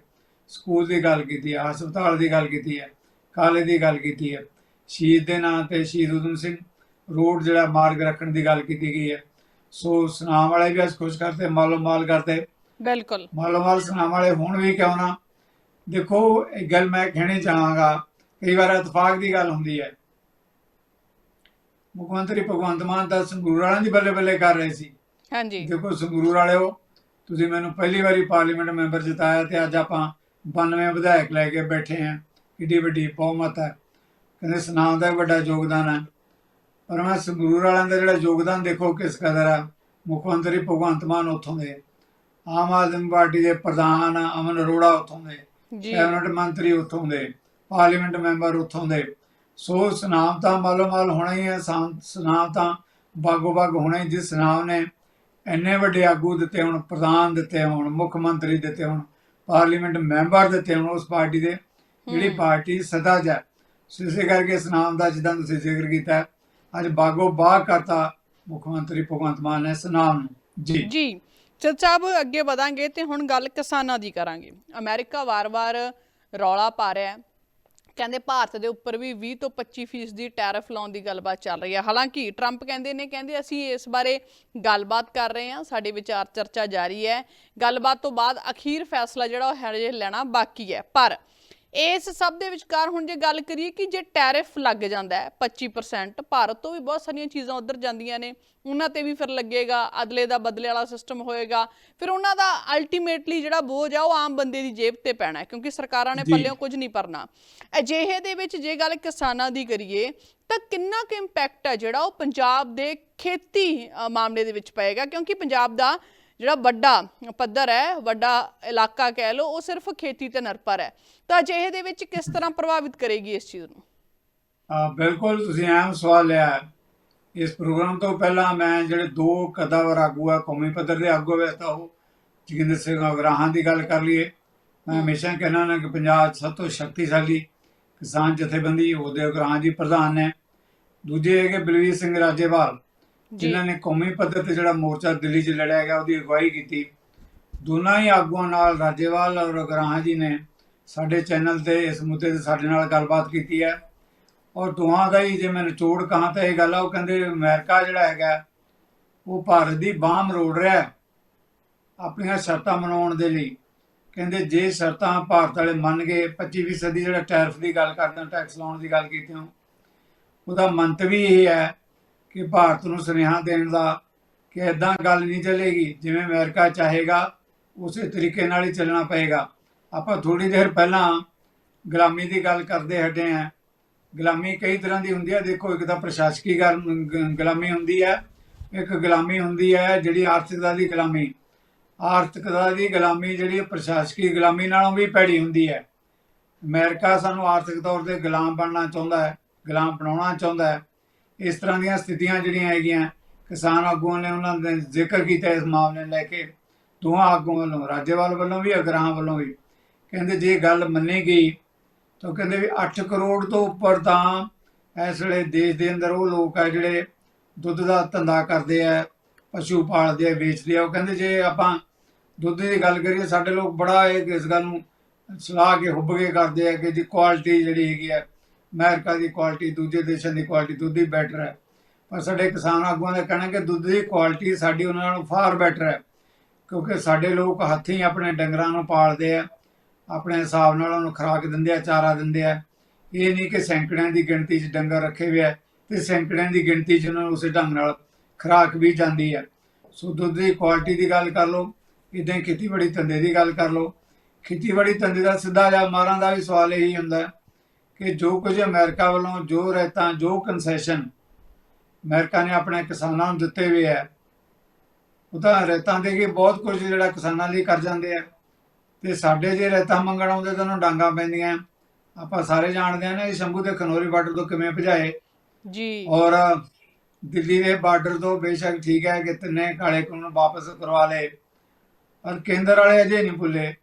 ਸਕੂਲ ਦੀ ਗੱਲ ਕੀਤੀ ਹੈ ਹਸਪਤਾਲ ਦੀ ਗੱਲ ਕੀਤੀ ਹੈ ਕਾਲੇ ਦੀ ਗੱਲ ਕੀਤੀ ਹੈ। ਸ਼ਹੀਦ ਦੇ ਨਾਂ ਤੇ ਸ਼ਹੀਦ ਊਧਮ ਸਿੰਘ ਰੋਡ ਜਿਹੜਾ ਮਾਰਗ ਰੱਖਣ ਦੀ ਗੱਲ ਕੀਤੀ ਗਈ ਹੈ। ਸੋ ਸੁਨਾਮ ਵਾਲੇ ਵੀ ਅੱਜ ਖੁਸ਼ ਕਰਤੇ ਮਾਲੋ ਮਾਲ ਕਰਦੇ। ਬਿਲਕੁਲ। ਮਾਲੋ ਮਾਲ ਸੁਨਾਮ ਵਾਲੇ ਹੁਣ ਵੀ ਕਿਉਂ ਨਾ? ਦੇਖੋ ਇੱਕ ਗੱਲ ਮੈਂ ਕਹਿਣੀ ਚਾਹਾਂਗਾ ਕਈ ਵਾਰ ਇਤਫਾਕ ਦੀ ਗੱਲ ਹੁੰਦੀ ਹੈ। ਮੁੱਖ ਮੰਤਰੀ ਭਗਵੰਤ ਮਾਨ ਤਾਂ ਸੰਗਰੂਰ ਵਾਲਿਆਂ ਦੀ ਬੱਲੇ ਬੱਲੇ ਕਰ ਰਹੇ ਸੀ। ਹਾਂਜੀ। ਦੇਖੋ ਸੰਗਰੂਰ ਵਾਲਿਓ ਤੁਸੀਂ ਮੈਨੂੰ ਪਹਿਲੀ ਵਾਰੀ ਪਾਰਲੀਮੈਂਟ ਮੈਂਬਰ ਜਿਤਾਇਆ ਤੇ ਅੱਜ ਆਪਾਂ 92 ਵਿਧਾਇਕ ਲੈ ਕੇ ਬੈਠੇ ਆਂ ਕਿੱਡੀ ਵੱਡੀ ਬਹੁਮਤ ਹੈ। ਕਹਿੰਦੇ ਸੁਨਾਮ ਦਾ ਵੱਡਾ ਯੋਗਦਾਨ ਹੈ। ਪਰ ਮੈਂ ਸੰਗਰੂਰ ਵਾਲਿਆਂ ਦਾ ਜਿਹੜਾ ਯੋਗਦਾਨ ਦੇਖੋ ਕਿਸ ਕਦਰ ਹੈ ਮੁੱਖ ਮੰਤਰੀ ਭਗਵੰਤ ਮਾਨ ਉੱਥੋਂ ਦੇ ਆਮ ਆਦਮੀ ਪਾਰਟੀ ਦੇ ਪ੍ਰਧਾਨ ਅਮਨ ਅਰੋੜਾ ਉੱਥੋਂ ਦੇ ਕੈਬਨਿਟ ਮੰਤਰੀ ਉੱਥੋਂ ਦੇ ਪਾਰਲੀਮੈਂਟ ਮੈਂਬਰ ਉੱਥੋਂ ਦੇ। ਸੋ ਸੁਨਾਮ ਤਾਂ ਮਾਲੋ ਮਾਲ ਹੋਣਾ ਹੀ ਹੈ ਸੁਨਾਮ ਤਾਂ ਬਾਗੋ ਬਾਗ ਹੋਣਾ ਹੀ ਜਿਸ ਸੁਨਾਮ ਨੇ ਇੰਨੇ ਵੱਡੇ ਆਗੂ ਦਿੱਤੇ ਹੁਣ ਪ੍ਰਧਾਨ ਦਿੱਤੇ ਹੁਣ ਮੁੱਖ ਮੰਤਰੀ ਦਿੱਤੇ ਹੁਣ ਪਾਰਲੀਮੈਂਟ ਮੈਂਬਰ ਦਿੱਤੇ ਹੁਣ ਉਸ ਪਾਰਟੀ ਦੇ ਜਿਹੜੀ। ਪਾਰਟੀ ਸਦਾ ਜਾ ਇਸੇ ਕਰਕੇ ਸੁਨਾਮ ਦਾ ਜਿੱਦਾਂ ਤੁਸੀਂ ਜ਼ਿਕਰ ਕੀਤਾ ਅੱਜ ਬਾਗੋ ਬਾਗ ਕਰਤਾ ਮੁੱਖ ਮੰਤਰੀ ਭਗਵੰਤ ਮਾਨ ਨੇ ਸੁਨਾਮ ਨੂੰ। ਜੀ। ਜੀ। ਚਲ ਸਾਹਿਬ, ਅੱਗੇ ਵਧਾਂਗੇ ਤੇ ਹੁਣ ਗੱਲ ਕਿਸਾਨਾਂ ਦੀ ਕਰਾਂਗੇ। ਅਮਰੀਕਾ ਵਾਰ-ਵਾਰ ਰੌਲਾ ਪਾ ਰਿਹਾ ਹੈ। ਕਹਿੰਦੇ ਭਾਰਤ ਦੇ ਉੱਪਰ ਵੀ 20 ਤੋਂ 25% ਫੀਸਦੀ ਟੈਰਿਫ ਲਾਉਣ ਦੀ ਗੱਲਬਾਤ ਚੱਲ ਰਹੀ ਹੈ। ਹਾਲਾਂਕਿ ਟਰੰਪ ਕਹਿੰਦੇ ਨੇ, ਕਹਿੰਦੇ ਅਸੀਂ ਇਸ ਬਾਰੇ ਗੱਲਬਾਤ ਕਰ ਰਹੇ ਹਾਂ, ਸਾਡੇ ਵਿਚਾਰ ਚਰਚਾ ਜਾਰੀ ਹੈ। ਗੱਲਬਾਤ ਤੋਂ ਬਾਅਦ ਅਖੀਰ ਫੈਸਲਾ ਜਿਹੜਾ ਉਹ ਹਜੇ ਲੈਣਾ ਬਾਕੀ ਹੈ। ਪਰ ਇਸ ਸਭ ਦੇ ਵਿਚਕਾਰ ਹੁਣ ਜੇ ਗੱਲ ਕਰੀਏ ਕਿ ਜੇ ਟੈਰਿਫ ਲੱਗ ਜਾਂਦਾ ਹੈ 25% ਭਾਰਤ ਤੋਂ ਵੀ ਬਹੁਤ ਸਾਰੀਆਂ ਚੀਜ਼ਾਂ ਉਧਰ ਜਾਂਦੀਆਂ ਨੇ। ਉਹਨਾਂ ਤੇ ਵੀ ਫਿਰ ਲੱਗੇਗਾ ਅਦਲੇ ਦਾ ਬਦਲੇ ਵਾਲਾ ਸਿਸਟਮ ਹੋਏਗਾ। ਫਿਰ ਉਹਨਾਂ ਦਾ ਅਲਟੀਮੇਟਲੀ ਜਿਹੜਾ ਬੋਝ ਆ ਉਹ ਆਮ ਬੰਦੇ ਦੀ ਜੇਬ ਤੇ ਪੈਣਾ ਕਿਉਂਕਿ ਸਰਕਾਰਾਂ ਨੇ। ਪੱਲਿਓਂ ਕੁਝ ਨਹੀਂ ਭਰਨਾ। ਅਜਿਹੇ ਦੇ ਵਿੱਚ ਜੇ ਗੱਲ ਕਿਸਾਨਾਂ ਦੀ ਕਰੀਏ ਤਾਂ ਕਿੰਨਾ ਕੁ ਇੰਪੈਕਟ ਹੈ ਜਿਹੜਾ ਉਹ ਪੰਜਾਬ ਦੇ ਖੇਤੀ ਮਾਮਲੇ ਦੇ ਵਿੱਚ ਪਏਗਾ? ਕਿਉਂਕਿ ਪੰਜਾਬ ਦਾ ਜਿਹੜਾ ਵੱਡਾ ਪੱਧਰ ਹੈ, ਵੱਡਾ ਇਲਾਕਾ ਕਹਿ ਲਓ, ਉਹ ਸਿਰਫ ਖੇਤੀ ਤੇ ਨਿਰਭਰ ਹੈ। ਤਾਂ ਅਜਿਹੇ ਦੇ ਵਿੱਚ ਕਿਸ ਤਰ੍ਹਾਂ ਪ੍ਰਭਾਵਿਤ ਕਰੇਗੀ ਇਸ ਚੀਜ਼ ਨੂੰ? ਆ ਬਿਲਕੁਲ ਤੁਸੀਂ ਅਹਿਮ ਸਵਾਲ ਲਿਆ। ਇਸ ਪ੍ਰੋਗਰਾਮ ਤੋਂ ਪਹਿਲਾਂ ਮੈਂ ਜਿਹੜੇ ਦੋ ਕਦਾਵਰ ਆਗੂ ਆ, ਕੌਮੀ ਪੱਧਰ ਦੇ ਆਗੂ ਵੈਸੇ ਉਹ ਜੋਗਿੰਦਰ ਸਿੰਘ ਅਗਰਾਹਾਂ ਦੀ ਗੱਲ ਕਰ ਲਈਏ। ਮੈਂ ਹਮੇਸ਼ਾ ਕਹਿਣਾ ਨਾ ਕਿ ਪੰਜਾਬ ਸਭ ਤੋਂ ਸ਼ਕਤੀਸ਼ਾਲੀ ਕਿਸਾਨ ਜਥੇਬੰਦੀ ਉਹਦੇ ਅਗਰਾਹਾਂ ਜੀ ਪ੍ਰਧਾਨ ਨੇ। ਦੂਜੇ ਹੈਗੇ ਬਲਵੀਰ ਸਿੰਘ ਰਾਜੇਵਾਲ ਜਿਨ੍ਹਾਂ ਨੇ ਕੌਮੀ ਪੱਧਰ ਤੇ ਜਿਹੜਾ ਮੋਰਚਾ ਦਿੱਲੀ 'ਚ ਲੜਿਆ ਗਿਆ, ਉਹਦੀ ਅਗਵਾਈ ਕੀਤੀ। ਦੋਨਾਂ ਹੀ ਆਗੂਆਂ ਨਾਲ ਰਾਜੇਵਾਲ ਔਰ ਅਗਰਾਹਾਂ ਜੀ ਨੇ ਸਾਡੇ ਚੈਨਲ ਤੇ ਇਸ ਮੁੱਦੇ ਤੇ ਸਾਡੇ ਨਾਲ ਗੱਲਬਾਤ ਕੀਤੀ ਹੈ। ਔਰ ਦੋਹਾਂ ਦਾ ਹੀ ਜੇ ਮੈਂ ਨਿਚੋੜ ਕਹਾਂ ਤਾਂ ਇਹ ਗੱਲ ਆ, ਉਹ ਕਹਿੰਦੇ ਅਮਰੀਕਾ ਜਿਹੜਾ ਹੈਗਾ, ਉਹ ਭਾਰਤ ਦੀ ਬਾਹ ਮਰੋੜ ਰਿਹਾ ਆਪਣੀਆਂ ਸ਼ਰਤਾਂ ਮਨਾਉਣ ਦੇ ਲਈ। ਕਹਿੰਦੇ ਜੇ ਸ਼ਰਤਾਂ ਭਾਰਤ ਵਾਲੇ ਮੰਨ ਗਏ 25ਵੀਂ ਸਦੀ ਜਿਹੜਾ ਟੈਰਫ ਦੀ ਗੱਲ ਕਰਦੇ ਹਾਂ, ਟੈਕਸ ਲਾਉਣ ਦੀ ਗੱਲ ਕੀਤੀ ਹਾਂ, ਉਹਦਾ ਮੰਤਵੀ ਇਹ ਹੈ ਕਿ ਭਾਰਤ ਨੂੰ ਸੁਨੇਹਾ ਦੇਣ ਦਾ ਕਿ ਇਦਾਂ ਗੱਲ ਨਹੀਂ ਚੱਲੇਗੀ, ਜਿਵੇਂ ਅਮਰੀਕਾ ਚਾਹੇਗਾ, ਉਸੇ ਤਰੀਕੇ ਨਾਲ ਹੀ ਚੱਲਣਾ ਪਏਗਾ। ਆਪਾਂ ਥੋੜੀ ਦੇਰ ਪਹਿਲਾਂ ਗੁਲਾਮੀ ਦੀ ਗੱਲ ਕਰਦੇ ਹਟੇ ਆਂ ਗੁਲਾਮੀ ਕਈ ਤਰ੍ਹਾਂ ਦੀ ਹੁੰਦੀ ਹੈ। ਦੇਖੋ, ਇੱਕ ਤਾਂ ਪ੍ਰਸ਼ਾਸਕੀ ਗੱਲ- ਗੁਲਾਮੀ ਹੁੰਦੀ ਹੈ। ਇੱਕ ਗੁਲਾਮੀ ਹੁੰਦੀ ਹੈ ਜਿਹੜੀ ਆਰਥਿਕਤਾ ਦੀ ਗੁਲਾਮੀ। ਆਰਥਿਕਤਾ ਦੀ ਗੁਲਾਮੀ ਜਿਹੜੀ ਪ੍ਰਸ਼ਾਸਕੀ ਗੁਲਾਮੀ ਨਾਲੋਂ ਵੀ ਭੈੜੀ ਹੁੰਦੀ ਹੈ। ਅਮਰੀਕਾ ਸਾਨੂੰ ਆਰਥਿਕ ਤੌਰ ਤੇ ਗੁਲਾਮ ਬਣਨਾ ਚਾਹੁੰਦਾ ਹੈ, ਗੁਲਾਮ ਬਣਾਉਣਾ ਚਾਹੁੰਦਾ ਹੈ। ਇਸ ਤਰ੍ਹਾਂ ਦੀਆਂ ਸਥਿਤੀਆਂ ਜਿਹੜੀਆਂ ਹੈਗੀਆਂ, ਕਿਸਾਨ ਆਗੂਆਂ ਨੇ ਉਹਨਾਂ ਦਾ ਜ਼ਿਕਰ ਕੀਤਾ ਇਸ ਮਾਮਲੇ ਨੂੰ ਲੈ ਕੇ, ਦੋਹਾਂ ਆਗੂਆਂ ਵੱਲੋਂ, ਰਾਜੇਵਾਲ ਵੱਲੋਂ ਵੀ, ਅਗਰਾਹਾਂ ਵੱਲੋਂ ਵੀ। ਕਹਿੰਦੇ ਜੇ ਗੱਲ ਮੰਨੀ ਗਈ, ਤਾਂ ਕਹਿੰਦੇ ਵੀ 8 ਕਰੋੜ ਤੋਂ ਉੱਪਰ ਤਾਂ ਇਸ ਵੇਲੇ ਦੇਸ਼ ਦੇ ਅੰਦਰ ਉਹ ਲੋਕ ਆ ਜਿਹੜੇ ਦੁੱਧ ਦਾ ਧੰਦਾ ਕਰਦੇ ਆ, ਪਸ਼ੂ ਪਾਲਦੇ ਆ, ਵੇਚਦੇ ਆ। ਉਹ ਕਹਿੰਦੇ ਜੇ ਆਪਾਂ ਦੁੱਧ ਦੀ ਗੱਲ ਕਰੀਏ, ਸਾਡੇ ਲੋਕ ਬੜਾ ਇਹ ਇਸ ਗੱਲ ਨੂੰ ਸਲਾਹ ਕੇ, ਹੁੱਬ ਕੇ ਕਰਦੇ ਆ ਕਿ ਜੀ ਕੁਆਲਿਟੀ ਜਿਹੜੀ ਹੈਗੀ ਆ ਅਮਰੀਕਾ ਦੀ ਕੁਆਲਿਟੀ ਦੂਜੇ ਦੇਸ਼ਾਂ ਦੀ ਕੁਆਲਿਟੀ ਦੁੱਧ ਹੀ ਬੈਟਰ ਹੈ। ਪਰ ਸਾਡੇ ਕਿਸਾਨ ਆਗੂਆਂ ਦਾ ਕਹਿਣਾ ਕਿ ਦੁੱਧ ਦੀ ਕੁਆਲਿਟੀ ਸਾਡੀ ਉਹਨਾਂ ਨਾਲੋਂ ਫਾਰ ਬੈਟਰ ਹੈ, ਕਿਉਂਕਿ ਸਾਡੇ ਲੋਕ ਹੱਥੀਂ ਆਪਣੇ ਡੰਗਰਾਂ ਨੂੰ ਪਾਲਦੇ ਆ, ਆਪਣੇ ਹਿਸਾਬ ਨਾਲ ਉਹਨੂੰ ਖੁਰਾਕ ਦਿੰਦੇ ਆ, ਚਾਰਾ ਦਿੰਦੇ ਆ। ਇਹ ਨਹੀਂ ਕਿ ਸੈਂਕੜਿਆਂ ਦੀ ਗਿਣਤੀ 'ਚ ਡੰਗਰ ਰੱਖੇ ਹੋਏ ਆ ਤੇ ਸੈਂਕੜਿਆਂ ਦੀ ਗਿਣਤੀ 'ਚ ਉਹਨਾਂ ਨੂੰ ਉਸੇ ਢੰਗ ਨਾਲ ਖੁਰਾਕ ਵੀ ਜਾਂਦੀ ਹੈ ਸੋ ਦੁੱਧ ਦੀ ਕੁਆਲਿਟੀ ਦੀ ਗੱਲ ਕਰ ਲਓ ਇਦਾਂ ਖੇਤੀਬਾੜੀ ਧੰਦੇ ਦੀ ਗੱਲ ਕਰ ਲਓ। ਖੇਤੀਬਾੜੀ ਧੰਦੇ ਦਾ ਸਿੱਧਾ ਜਾਂ ਮਾਰਾਂ ਦਾ ਵੀ ਸਵਾਲ ਇਹੀ ਹੁੰਦਾ ਹੈ ਕਿ ਜੋ ਕੁਝ ਅਮਰੀਕਾ ਵੱਲੋਂ ਜੋ ਰਹਿਤਾਂ ਜੋ ਕਨਸੈਸ਼ਨ ਅਮਰੀਕਾ ਨੇ ਆਪਣੇ ਕਿਸਾਨਾਂ ਨੂੰ ਦਿੱਤੇ ਹੋਏ ਹੈ ਉਹ ਤਾਂ ਰਹਿਤਾਂ ਦੇ ਕੇ ਬਹੁਤ ਕੁਝ ਜਿਹੜਾ ਕਿਸਾਨਾਂ ਲਈ ਕਰ ਜਾਂਦੇ ਆ। ਤੇ ਸਾਡੇ ਜੇ ਰਹਿਤਾਂ ਮੰਗਣ ਆਉਂਦੇ ਤਾਂ ਉਹਨੂੰ ਡਾਂਗਾ ਪੈਂਦੀਆਂ। ਆਪਾਂ ਸਾਰੇ ਜਾਣਦੇ ਆ ਨਾ ਇਹ ਸ਼ੰਭੂ ਦੇ ਖਨੋਰੀ ਬਾਰਡਰ ਤੋਂ ਕਿਵੇਂ ਭਜਾਏ। ਜੀ। ਔਰ ਦਿੱਲੀ ਦੇ ਬਾਰਡਰ ਤੋਂ ਬੇਸ਼ੱਕ ਠੀਕ ਹੈ ਕਿ ਤਿੰਨੇ ਕਾਲੇ ਕਾਨੂੰਨ ਵਾਪਸ ਕਰਵਾ ਲਏ। ਪਰ ਕੇਂਦਰ ਵਾਲੇ ਅਜੇ ਨਹੀਂ ਭੁੱਲੇ।